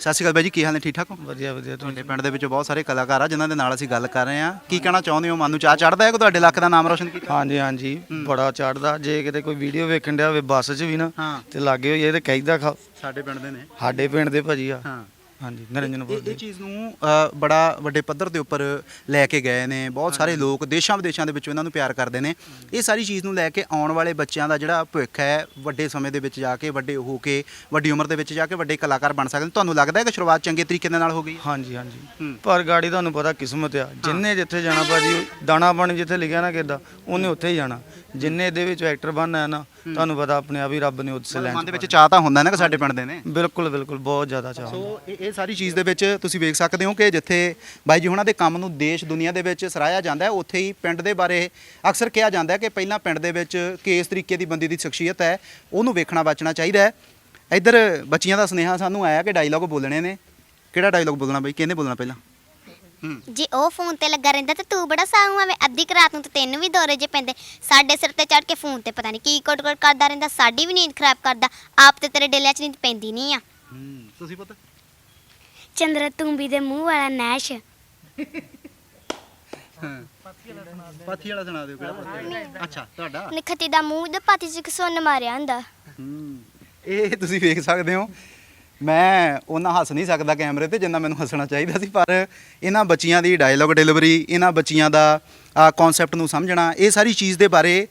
ਸਤਿ ਸ਼੍ਰੀ ਅਕਾਲ ਬਾਈ ਜੀ ਕੀ ਹਾਲ ਨੇ? ਠੀਕ ਠਾਕ ਹੋ? ਵਧੀਆ ਵਧੀਆ। ਤੁਹਾਡੇ ਪਿੰਡ ਦੇ ਵਿੱਚ ਬਹੁਤ ਸਾਰੇ ਕਲਾਕਾਰ ਆ ਜਿਨ੍ਹਾਂ ਦੇ ਨਾਲ ਅਸੀਂ ਗੱਲ ਕਰ ਰਹੇ ਹਾਂ। ਕੀ ਕਹਿਣਾ ਚਾਹੁੰਦੇ ਹੋ? ਮਨ ਨੂੰ ਚਾਹ ਚੜਦਾ ਹੈ ਕਿ ਤੁਹਾਡੇ ਇਲਾਕੇ ਦਾ ਨਾਮ ਰੋਸ਼ਨ ਕੀਤਾ? ਹਾਂਜੀ ਹਾਂਜੀ। ਬੜਾ ਚੜਦਾ ਜੇ ਕਿਤੇ ਕੋਈ ਵੀਡੀਓ ਵੇਖਣ ਡਿਆ ਹੋਵੇ ਬੱਸ 'ਚ ਵੀ ਨਾ ਹਾਂ। ਤੇ ਲਾਗੇ ਹੋਈ ਇਹ ਤੇ ਕਹਿੰਦਾ ਖਾ ਸਾਡੇ ਪਿੰਡ ਦੇ ਨੇ। ਸਾਡੇ ਪਿੰਡ ਦੇ ਭਾਜੀ ਆ। ਹਾਂ। ਹਾਂਜੀ ਨਰਿੰਜਨਪੁਰ ਇਹ ਚੀਜ਼ ਨੂੰ ਅ, ਬੜਾ ਵੱਡੇ ਪੱਧਰ ਦੇ ਉੱਪਰ ਲੈ ਕੇ ਗਏ ਨੇ। ਬਹੁਤ ਸਾਰੇ ਲੋਕ ਦੇਸ਼ਾਂ ਵਿਦੇਸ਼ਾਂ ਦੇ ਵਿੱਚੋਂ ਇਹਨਾਂ ਨੂੰ ਪਿਆਰ ਕਰਦੇ ਨੇ। ਇਹ ਸਾਰੀ ਚੀਜ਼ ਨੂੰ ਲੈ ਕੇ ਆਉਣ ਵਾਲੇ ਬੱਚਿਆਂ ਦਾ ਜਿਹੜਾ ਭਵਿੱਖ ਹੈ ਵੱਡੇ ਸਮੇਂ ਦੇ ਵਿੱਚ ਜਾ ਕੇ ਵੱਡੇ ਹੋ ਕੇ ਵੱਡੀ ਉਮਰ ਦੇ ਵਿੱਚ ਜਾ ਕੇ ਵੱਡੇ ਕਲਾਕਾਰ ਬਣ ਸਕਦੇ ਨੇ। ਤੁਹਾਨੂੰ ਲੱਗਦਾ ਹੈ ਕਿ ਸ਼ੁਰੂਆਤ ਚੰਗੇ ਤਰੀਕੇ ਦੇ ਨਾਲ ਹੋ ਗਈ ਹੈ? ਹਾਂਜੀ ਹਾਂਜੀ। ਪਰ ਗਾੜੀ ਤੁਹਾਨੂੰ ਪਤਾ ਕਿਸਮਤ ਆ। ਜਿੰਨੇ ਜਿੱਥੇ ਜਾਣਾ ਭਾਜੀ ਦਾਣਾ ਪਾਣੀ ਜਿੱਥੇ ਲਿਖਿਆ ਨਾ ਕਿਦਾ ਉਹਨੇ ਉੱਥੇ ਹੀ ਜਾਣਾ। ਜਿੰਨੇ ਇਹਦੇ ਵਿੱਚ ਐਕਟਰ ਬਣਨਾ ਹੈ ਨਾ ਤੁਹਾਨੂੰ ਪਤਾ ਆਪਣੇ ਆਪ ਹੀ ਰੱਬ ਨੇ ਉਸੇ ਲੈਣ ਮਨ ਦੇ ਵਿੱਚ ਚਾਹ ਤਾਂ ਹੁੰਦਾ ਨਾ ਕਿ ਸਾਡੇ ਪਿੰਡ ਦੇ ਨੇ। ਬਿਲਕੁਲ ਬਿਲਕੁਲ ਬਹੁਤ ਜ਼ਿਆਦਾ ਚਾਹ ਸੋ ਇਹ ਇਹ ਸਾਰੀ ਚੀਜ਼ ਦੇ ਵਿੱਚ ਤੁਸੀਂ ਵੇਖ ਸਕਦੇ ਹੋ ਕਿ ਜਿੱਥੇ ਬਾਈ ਜੀ ਹੁਣਾਂ ਦੇ ਕੰਮ ਨੂੰ ਦੇਸ਼ ਦੁਨੀਆ ਦੇ ਵਿੱਚ ਸਰਾਇਆ ਜਾਂਦਾ ਹੈ ਉੱਥੇ ਹੀ ਪਿੰਡ ਦੇ ਬਾਰੇ ਅਕਸਰ ਕਿਹਾ ਜਾਂਦਾ ਹੈ ਕਿ ਪਹਿਲਾਂ ਪਿੰਡ ਦੇ ਵਿੱਚ ਕਿਸ ਤਰੀਕੇ ਦੀ ਬੰਦੇ ਦੀ ਸ਼ਖਸੀਅਤ ਹੈ ਉਹਨੂੰ ਵੇਖਣਾ ਬਚਣਾ ਚਾਹੀਦਾ ਹੈ। ਇੱਧਰ ਬੱਚੀਆਂ ਦਾ ਸੁਨੇਹਾ ਸਾਨੂੰ ਆਇਆ ਕਿ ਡਾਇਲੌਗ ਬੋਲਣੇ ਨੇ। ਕਿਹੜਾ ਡਾਇਲੌਗ ਬੋਲਣਾ ਬਾਈ? ਕਿਹਨੇ ਬੋਲਣਾ ਪਹਿਲਾਂ? ਜੇ ਉਹ ਫੋਨ ਤੇ ਲੱਗਾ ਰਹਿੰਦਾ ਤੇ ਤੂੰ ਬੜਾ ਸਾਊ ਆਵੇਂ ਅੱਧੀ ਕੁ ਰਾਤ ਨੂੰ ਤੇ ਤੈਨੂੰ ਵੀ ਦੌਰੇ ਜੇ ਪੈਂਦੇ। ਸਾਡੇ ਸਿਰ ਤੇ ਚੜ ਕੇ ਫੋਨ ਤੇ ਪਤਾ ਨਹੀਂ ਕੀ ਕੋਟ ਕੋਟ ਕਰਦਾ ਰਹਿੰਦਾ। ਸਾਡੀ ਵੀ ਨੀਂਦ ਖਰਾਬ ਕਰਦਾ। ਆਪ ਤੇ ਤੇਰੇ ਡੇਲਿਆਂ 'ਚ ਨੀਂਦ ਪੈਂਦੀ ਨਹੀਂ ਆ। ਤੁਸੀਂ ਪਤਾ? ਚੰਦਰ ਤੁੰਬੀ ਦੇ ਮੂੰਹ ਵਾਲਾ ਨੈਸ਼। ਪਾਥੀ ਵਾਲਾ ਸੁਣਾ ਦਿਓ ਕਿਹੜਾ ਅੱਛਾ ਤੁਹਾਡਾ? ਨਿਖਤੀ ਦਾ ਮੂੰਹ ਦੇ ਪਾਤੀ 'ਚ ਸੁੰਨ ਮਾਰਿਆ ਹੁੰਦਾ। ਹੂੰ। ਇਹ ਤੁਸੀਂ ਵੇਖ ਸਕਦੇ ਹੋ। ਮੈਂ ਉਹਨਾਂ ਹੱਸ ਨਹੀਂ ਸਕਦਾ ਕੈਮਰੇ ਤੇ ਜਿੰਨਾ ਮੈਨੂੰ ਹੱਸਣਾ ਚਾਹੀਦਾ ਸੀ, ਪਰ ਇਹਨਾਂ ਬੱਚੀਆਂ ਦੀ ਡਾਇਲੌਗ ਡਿਲੀਵਰੀ ਇਹਨਾਂ ਬੱਚੀਆਂ ਦਾ ਕਨਸੈਪਟ ਨੂੰ ਸਮਝਣਾ, ਇਹ ਸਾਰੀ ਚੀਜ਼ ਦੇ ਬਾਰੇ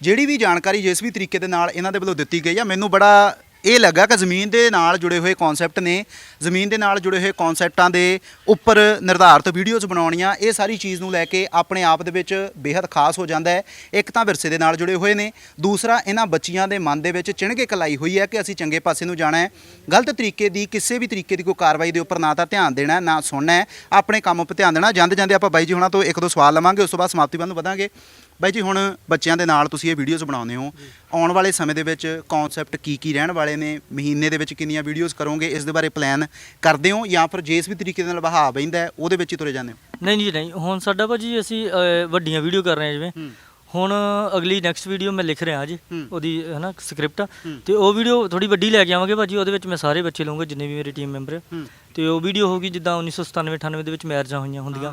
ਜਿਹੜੀ ਵੀ ਜਾਣਕਾਰੀ ਜਿਸ ਵੀ ਤਰੀਕੇ ਦੇ ਨਾਲ ਇਹਨਾਂ ਦੇ ਵੱਲੋਂ ਦਿੱਤੀ ਗਈ ਆ, ਮੈਨੂੰ ਬੜਾ ਇਹ ਲੱਗਾ ਕਿ ਜ਼ਮੀਨ ਦੇ ਨਾਲ ਜੁੜੇ ਹੋਏ ਕਨਸੈਪਟ ਨੇ। ਜ਼ਮੀਨ ਦੇ ਨਾਲ ਜੁੜੇ ਹੋਏ ਕਨਸੈਪਟਾਂ ਦੇ ਉੱਪਰ ਨਿਰਧਾਰਤ ਵੀਡੀਓਜ਼ ਬਣਾਉਣੀਆਂ, ਇਹ ਸਾਰੀ ਚੀਜ਼ ਨੂੰ ਲੈ ਕੇ ਆਪਣੇ ਆਪ ਦੇ ਵਿੱਚ ਬੇहद ਖਾਸ ਹੋ ਜਾਂਦਾ ਹੈ। ਇੱਕ ਤਾਂ ਵਿਰਸੇ ਦੇ ਨਾਲ ਜੁੜੇ ਹੋਏ ਨੇ। ਦੂਸਰਾ, ਇਹਨਾਂ ਬੱਚੀਆਂ ਦੇ ਮਨ ਦੇ ਵਿੱਚ ਚਿਣਗੇ ਕਲਾਈ ਹੋਈ ਹੈ ਕਿ ਅਸੀਂ ਚੰਗੇ ਪਾਸੇ ਨੂੰ ਜਾਣਾ ਹੈ। ਗਲਤ ਤਰੀਕੇ ਦੀ, ਕਿਸੇ ਵੀ ਤਰੀਕੇ ਦੀ ਕੋਈ ਕਾਰਵਾਈ ਦੇ ਉੱਪਰ ਨਾ ਤਾਂ ਧਿਆਨ ਦੇਣਾ ਨਾ ਸੁਣਨਾ ਆਪਣੇ ਕੰਮ ਉੱਪਰ ਧਿਆਨ ਦੇਣਾ ਜਾਂਦੇ ਜਾਂਦੇ ਆਪਾਂ ਬਾਈ ਜੀ ਹੁਣਾਂ ਤੋਂ ਇੱਕ ਦੋ ਸਵਾਲ ਲਵਾਂਗੇ, ਉਸ ਤੋਂ ਬਾਅਦ ਸਮਾਪਤੀ ਵੱਲ ਨੂੰ ਵਧਾਂਗੇ। ਬਾਈ ਜੀ ਹੁਣ ਬੱਚਿਆਂ ਦੇ ਨਾਲ ਤੁਸੀਂ ਇਹ ਵੀਡੀਓਜ਼ ਬਣਾਉਂਦੇ ਹੋ ਆਉਣ ਵਾਲੇ ਸਮੇਂ ਦੇ ਵਿੱਚ ਕਨਸੈਪਟ ਕੀ ਕੀ ਰਹਿਣ ਵਾਲੇ ਨੇ ਮਹੀਨੇ ਦੇ ਵਿੱਚ ਕਿੰਨੀਆਂ ਵੀਡੀਓਜ਼ ਕਰੋਗੇ ਇਸ ਦੇ ਬਾਰੇ ਪਲਾਨ ਕਰਦੇ ਹੋ ਜਾਂ ਫਿਰ ਜਿਸ ਵੀ ਤਰੀਕੇ ਦੇ ਨਾਲ ਵਹਾਅ ਬੈਂਦਾ ਉਹਦੇ ਵਿੱਚ ਹੀ ਤੁਰੇ ਜਾਂਦੇ ਹੋ ਨਹੀਂ ਜੀ ਨਹੀਂ ਹੁਣ ਸਾਡਾ ਭਾਜੀ ਅਸੀਂ ਅਹ, ਵੱਡੀਆਂ ਵੀਡੀਓ ਕਰ ਰਹੇ ਹਾਂ ਜਿਵੇਂ। ਹੁਣ ਅਗਲੀ ਨੈਕਸਟ ਵੀਡੀਓ ਮੈਂ ਲਿਖ ਰਿਹਾ ਜੀ। ਉਹਦੀ ਹੈ ਨਾ ਸਕ੍ਰਿਪਟ। ਤੇ ਉਹ ਵੀਡੀਓ ਥੋੜੀ ਵੱਡੀ ਲੈ ਕੇ ਆਵਾਂਗੇ ਭਾਜੀ ਉਹਦੇ ਵਿੱਚ ਮੈਂ ਸਾਰੇ ਬੱਚੇ ਲਵਾਂਗਾ ਜਿੰਨੇ ਵੀ ਮੇਰੀ ਟੀਮ ਮੈਂਬਰ। ਤੇ ਉਹ ਵੀਡੀਓ ਹੋਗੀ ਜਿੱਦਾਂ 1997 98 ਦੇ ਵਿੱਚ ਮੈਰਿਜਾਂ ਹੋਈਆਂ ਹੁੰਦੀਆਂ।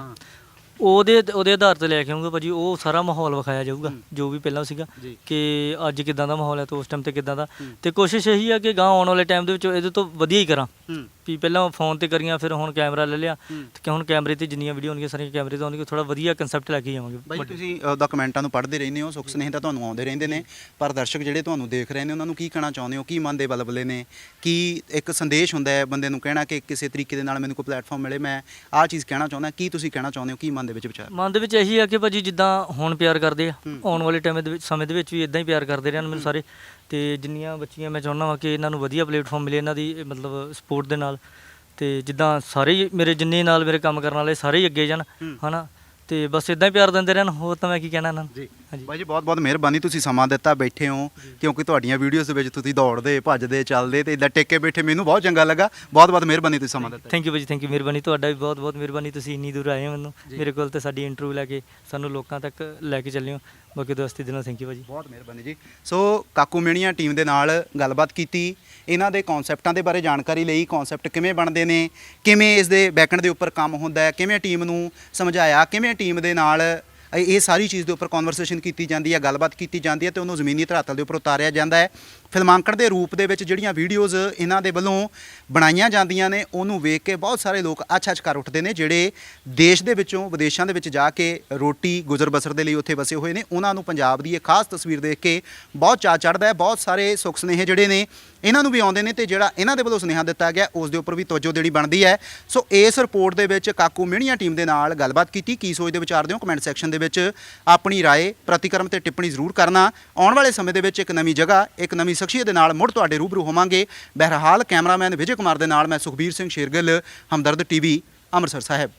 ਉਹਦੇ ਉਹਦੇ ਆਧਾਰ ਤੇ ਲੈ ਕੇ ਆਉਂਗਾ ਭਾਜੀ ਉਹ ਸਾਰਾ ਮਾਹੌਲ ਵਿਖਾਇਆ ਜਾਊਗਾ ਜੋ ਵੀ ਪਹਿਲਾਂ ਸੀਗਾ ਜੀ। ਕਿ ਅੱਜ ਕਿਦਾਂ ਦਾ ਮਾਹੌਲ ਹੈ ਤੇ ਉਸ ਟਾਈਮ ਤੇ ਕਿਦਾਂ ਦਾ। ਤੇ ਕੋਸ਼ਿਸ਼ ਇਹੀ ਆ ਕਿ ਗਾਂ ਆਉਣ ਵਾਲੇ ਟਾਈਮ ਦੇ ਵਿੱਚ ਇਹਦੇ ਤੋਂ ਵਧੀਆ ਹੀ ਕਰਾਂ। ਹੂੰ। ਵੀ ਪਹਿਲਾਂ ਫੋਨ ਤੇ ਕਰੀਆਂ ਫਿਰ ਹੁਣ ਕੈਮਰਾ ਲੈ ਲਿਆ। ਤੇ ਕਿ ਹੁਣ ਕੈਮਰੇ ਤੇ ਜਿੰਨੀਆਂ ਵੀਡੀਓ ਹੋਣਗੀਆਂ ਸਾਰੀਆਂ ਕੈਮਰੇ ਤੇ ਆਉਣਗੀਆਂ ਥੋੜਾ ਵਧੀਆ ਕਨਸੈਪਟ ਲੈ ਕੇ ਜਾਵਾਂਗੇ ਬਾਈ। ਤੁਸੀਂ ਉਹਦਾ ਕਮੈਂਟਾਂ ਨੂੰ ਪੜ੍ਹਦੇ ਰਹਿੰਦੇ ਹੋ ਸੁੱਖ ਸੁਨੇਹੇ ਤਾਂ ਤੁਹਾਨੂੰ ਆਉਂਦੇ ਰਹਿੰਦੇ ਨੇ। ਪਰ ਦਰਸ਼ਕ ਜਿਹੜੇ ਤੁਹਾਨੂੰ ਦੇਖ ਰਹੇ ਨੇ ਉਹਨਾਂ ਨੂੰ ਕੀ ਕਹਿਣਾ ਚਾਹੁੰਦੇ ਹੋ? ਕੀ ਮਨ ਦੇ ਬਲਬਲੇ ਨੇ? ਕੀ ਇੱਕ ਸੰਦੇਸ਼ ਹੁੰਦਾ ਹੈ ਬੰਦੇ ਨੂੰ ਕਹਿਣਾ ਕਿ ਕਿਸੇ ਤਰੀਕੇ ਦੇ ਨਾਲ ਮੈਨੂੰ ਕੋਈ ਪਲੇਟਫਾਰਮ ਮਿਲੇ ਮੈਂ ਆਹ ਚੀਜ਼ ਕਹਿਣਾ ਚਾਹੁੰਦਾ ਕੀ ਤੁਸੀਂ ਕਹਿਣਾ ਚਾਹੁੰਦੇ ਹੋ? ਕੀ ਮਨ ਦੇ ਵਿੱਚ ਵਿਚਾਰ? ਮਨ ਦੇ ਵਿੱਚ ਇਹੀ ਆ ਕਿ ਭਾਜੀ ਜਿੱਦਾਂ ਹੁਣ ਪਿਆਰ ਕਰਦੇ ਆ ਆਉਣ ਵਾਲੇ ਟਾਈਮ ਦੇ ਵਿੱਚ ਸਮੇਂ ਦੇ ਵਿੱਚ ਵੀ ਇਦਾਂ ਹੀ ਪਿਆਰ ਕਰਦੇ ਰਹਿਣ ਮੈਨੂੰ ਸਾਰੇ। ਤੇ ਜਿੰਨੀਆਂ ਬੱਚੀਆਂ ਮੈਂ ਚਾਹੁੰਦਾ ਹਾਂ ਕਿ ਇਹਨਾਂ ਨੂੰ ਵਧੀਆ ਪਲੇਟਫਾਰਮ ਮਿਲੇ ਇਹਨਾਂ ਦੀ ਮਤਲਬ ਸਪੋਰਟ ਦੇ ਨਾਲ। ਤੇ ਜਿੱਦਾਂ ਸਾਰੇ ਹੀ ਮੇਰੇ ਜਿੰਨੇ ਨਾਲ ਮੇਰੇ ਕੰਮ ਕਰਨ ਵਾਲੇ ਸਾਰੇ ਹੀ ਅੱਗੇ ਜਾਣ ਹਨਾ? ਤੇ ਬਸ ਇਦਾਂ ਹੀ ਪਿਆਰ ਦਿੰਦੇ ਰਹਿਣ ਹੋਰ ਤਾਂ ਮੈਂ ਕੀ ਕਹਿਣਾ ਇਹਨਾਂ ਨੂੰ? ਜੀ। ਹਾਂਜੀ। ਬਾਈ ਜੀ ਬਹੁਤ ਬਹੁਤ ਮਿਹਰਬਾਨੀ ਤੁਸੀਂ ਸਮਾਂ ਦਿੱਤਾ ਬੈਠੇ ਹੋ ਕਿਉਂਕਿ ਤੁਹਾਡੀਆਂ ਵੀਡੀਓਜ਼ ਦੇ ਵਿੱਚ ਤੁਸੀਂ ਦੌੜਦੇ ਭੱਜਦੇ ਚੱਲਦੇ ਤੇ ਇਦਾਂ ਟੇਕੇ ਬੈਠੇ ਮੈਨੂੰ ਬਹੁਤ ਚੰਗਾ ਲੱਗਾ। ਬਹੁਤ ਬਹੁਤ ਮਿਹਰਬਾਨੀ ਤੁਸੀਂ ਸਮਾਂ ਦਿੱਤਾ। ਥੈਂਕ ਯੂ ਭਾਜੀ ਥੈਂਕ ਯੂ ਮਿਹਰਬਾਨੀ। ਤੁਹਾਡਾ ਵੀ ਬਹੁਤ ਬਹੁਤ ਮਿਹਰਬਾਨੀ ਤੁਸੀਂ ਇੰਨੀ ਦੂਰ ਆਏ ਹੋ ਮੈਨੂੰ। ਮੇਰੇ ਕੋਲ ਤੇ ਸਾਡੀ ਇੰਟਰਵਿਊ ਲੈ ਕੇ ਸਾਨੂੰ ਲੋਕਾਂ ਤੱਕ ਲੈ ਕੇ ਚੱਲੇ ਹੋ। ਬਾਕੀ ਦੋਸਤੀ ਦਿਲੋਂ ਥੈਂਕ ਯੂ ਭਾਜੀ। ਬਹੁਤ ਮਿਹਰਬਾਨੀ ਜੀ। ਸੋ ਕਾਕੂ ਮੇਣੀਆਂ ਟੀਮ ਦੇ ਨਾਲ ਗੱਲਬਾਤ ਕੀਤੀ। ਇਹਨਾਂ ਦੇ ਕਨਸੈਪਟਾਂ ਦੇ ਬਾਰੇ ਜਾਣਕਾਰੀ ਲਈ ਕਨਸੈਪਟ ਕਿਵੇਂ ਬਣਦੇ ਨੇ, ਕਿਵੇਂ ਇਸ ਦੇ ਬੈਕਐਂਡ ਦੇ ਉੱਪਰ ਕੰਮ ਹੁੰਦਾ ਹੈ, ਕਿਵੇਂ ਟੀਮ ਨੂੰ ਸਮਝਾਇਆ, ਕਿਵੇਂ ਟੀਮ ਦੇ ਨਾਲ ਇਹ ਇਹ ਸਾਰੀ ਚੀਜ਼ ਦੇ ਉੱਪਰ ਕਨਵਰਸੇਸ਼ਨ ਕੀਤੀ ਜਾਂਦੀ ਹੈ, ਗੱਲਬਾਤ ਕੀਤੀ ਜਾਂਦੀ ਹੈ ਤੇ ਉਹਨੂੰ ਜ਼ਮੀਨੀ ਧਰਾਤਲ ਦੇ ਉੱਪਰ ਉਤਾਰਿਆ ਜਾਂਦਾ ਹੈ। ਫਿਲਮਾਂਕਣ ਦੇ ਰੂਪ ਦੇ ਵਿੱਚ ਜਿਹੜੀਆਂ ਵੀਡੀਓਜ਼ ਇਹਨਾਂ ਦੇ ਵੱਲੋਂ ਬਣਾਈਆਂ ਜਾਂਦੀਆਂ ਨੇ ਉਹਨੂੰ ਵੇਖ ਕੇ ਬਹੁਤ ਸਾਰੇ ਲੋਕ ਅੱਛ-ਅੱਛ ਕਰ ਉੱਠਦੇ ਨੇ ਜਿਹੜੇ ਦੇਸ਼ ਦੇ ਵਿੱਚੋਂ ਵਿਦੇਸ਼ਾਂ ਦੇ ਵਿੱਚ ਜਾ ਕੇ ਰੋਟੀ ਗੁਜ਼ਰ ਬਸਰ ਦੇ ਲਈ ਉੱਥੇ ਵਸੇ ਹੋਏ ਨੇ ਉਹਨਾਂ ਨੂੰ ਪੰਜਾਬ ਦੀ ਇਹ ਖਾਸ ਤਸਵੀਰ ਦੇਖ ਕੇ ਬਹੁਤ ਚਾਅ ਚੜ੍ਹਦਾ ਹੈ ਬਹੁਤ ਸਾਰੇ ਸੁੱਖ ਸੁਨੇਹੇ ਜਿਹੜੇ ਨੇ ਇਹਨਾਂ ਨੂੰ ਵੀ ਆਉਂਦੇ ਨੇ ਤੇ ਜਿਹੜਾ ਇਹਨਾਂ ਦੇ ਵੱਲੋਂ ਸੁਨੇਹਾ ਦਿੱਤਾ ਗਿਆ ਉਸ ਦੇ ਉੱਪਰ ਵੀ ਤਵੱਜੋ ਦੇਣੀ ਬਣਦੀ ਹੈ ਸੋ ਇਸ ਰਿਪੋਰਟ ਦੇ ਵਿੱਚ ਕਾਕੂ ਮਿਹਣੀਆਂ ਟੀਮ ਦੇ ਨਾਲ ਗੱਲਬਾਤ ਕੀਤੀ ਕੀ ਸੋਚਦੇ ਵਿਚਾਰਦੇ ਹੋ ਕਮੈਂਟ ਸੈਕਸ਼ਨ ਦੇ ਵਿੱਚ ਆਪਣੀ رائے ਪ੍ਰਤੀਕਰਮ ਤੇ ਟਿੱਪਣੀ ਜ਼ਰੂਰ ਕਰਨਾ ਆਉਣ ਵਾਲੇ ਸਮੇਂ ਦੇ ਵਿੱਚ ਇੱਕ ਨਵੀਂ ਜਗ੍ਹਾ ਇੱਕ ਨਵੀਂ ਸ਼ਖਸੀਅਤ ਦੇ ਨਾਲ ਮੁੜ ਤੁਹਾਡੇ ਰੂਬਰੂ ਹੋਵਾਂਗੇ। ਬਹਰਹਾਲ ਕੈਮਰਾਮੈਨ ਵਿਜੇ ਕੁਮਾਰ ਦੇ ਨਾਲ ਮੈਂ ਸੁਖਬੀਰ ਸਿੰਘ ਸ਼ੇਰਗਿੱਲ, ਹਮਦਰਦ ਟੀਵੀ, ਅੰਮ੍ਰਿਤਸਰ ਸਾਹਿਬ।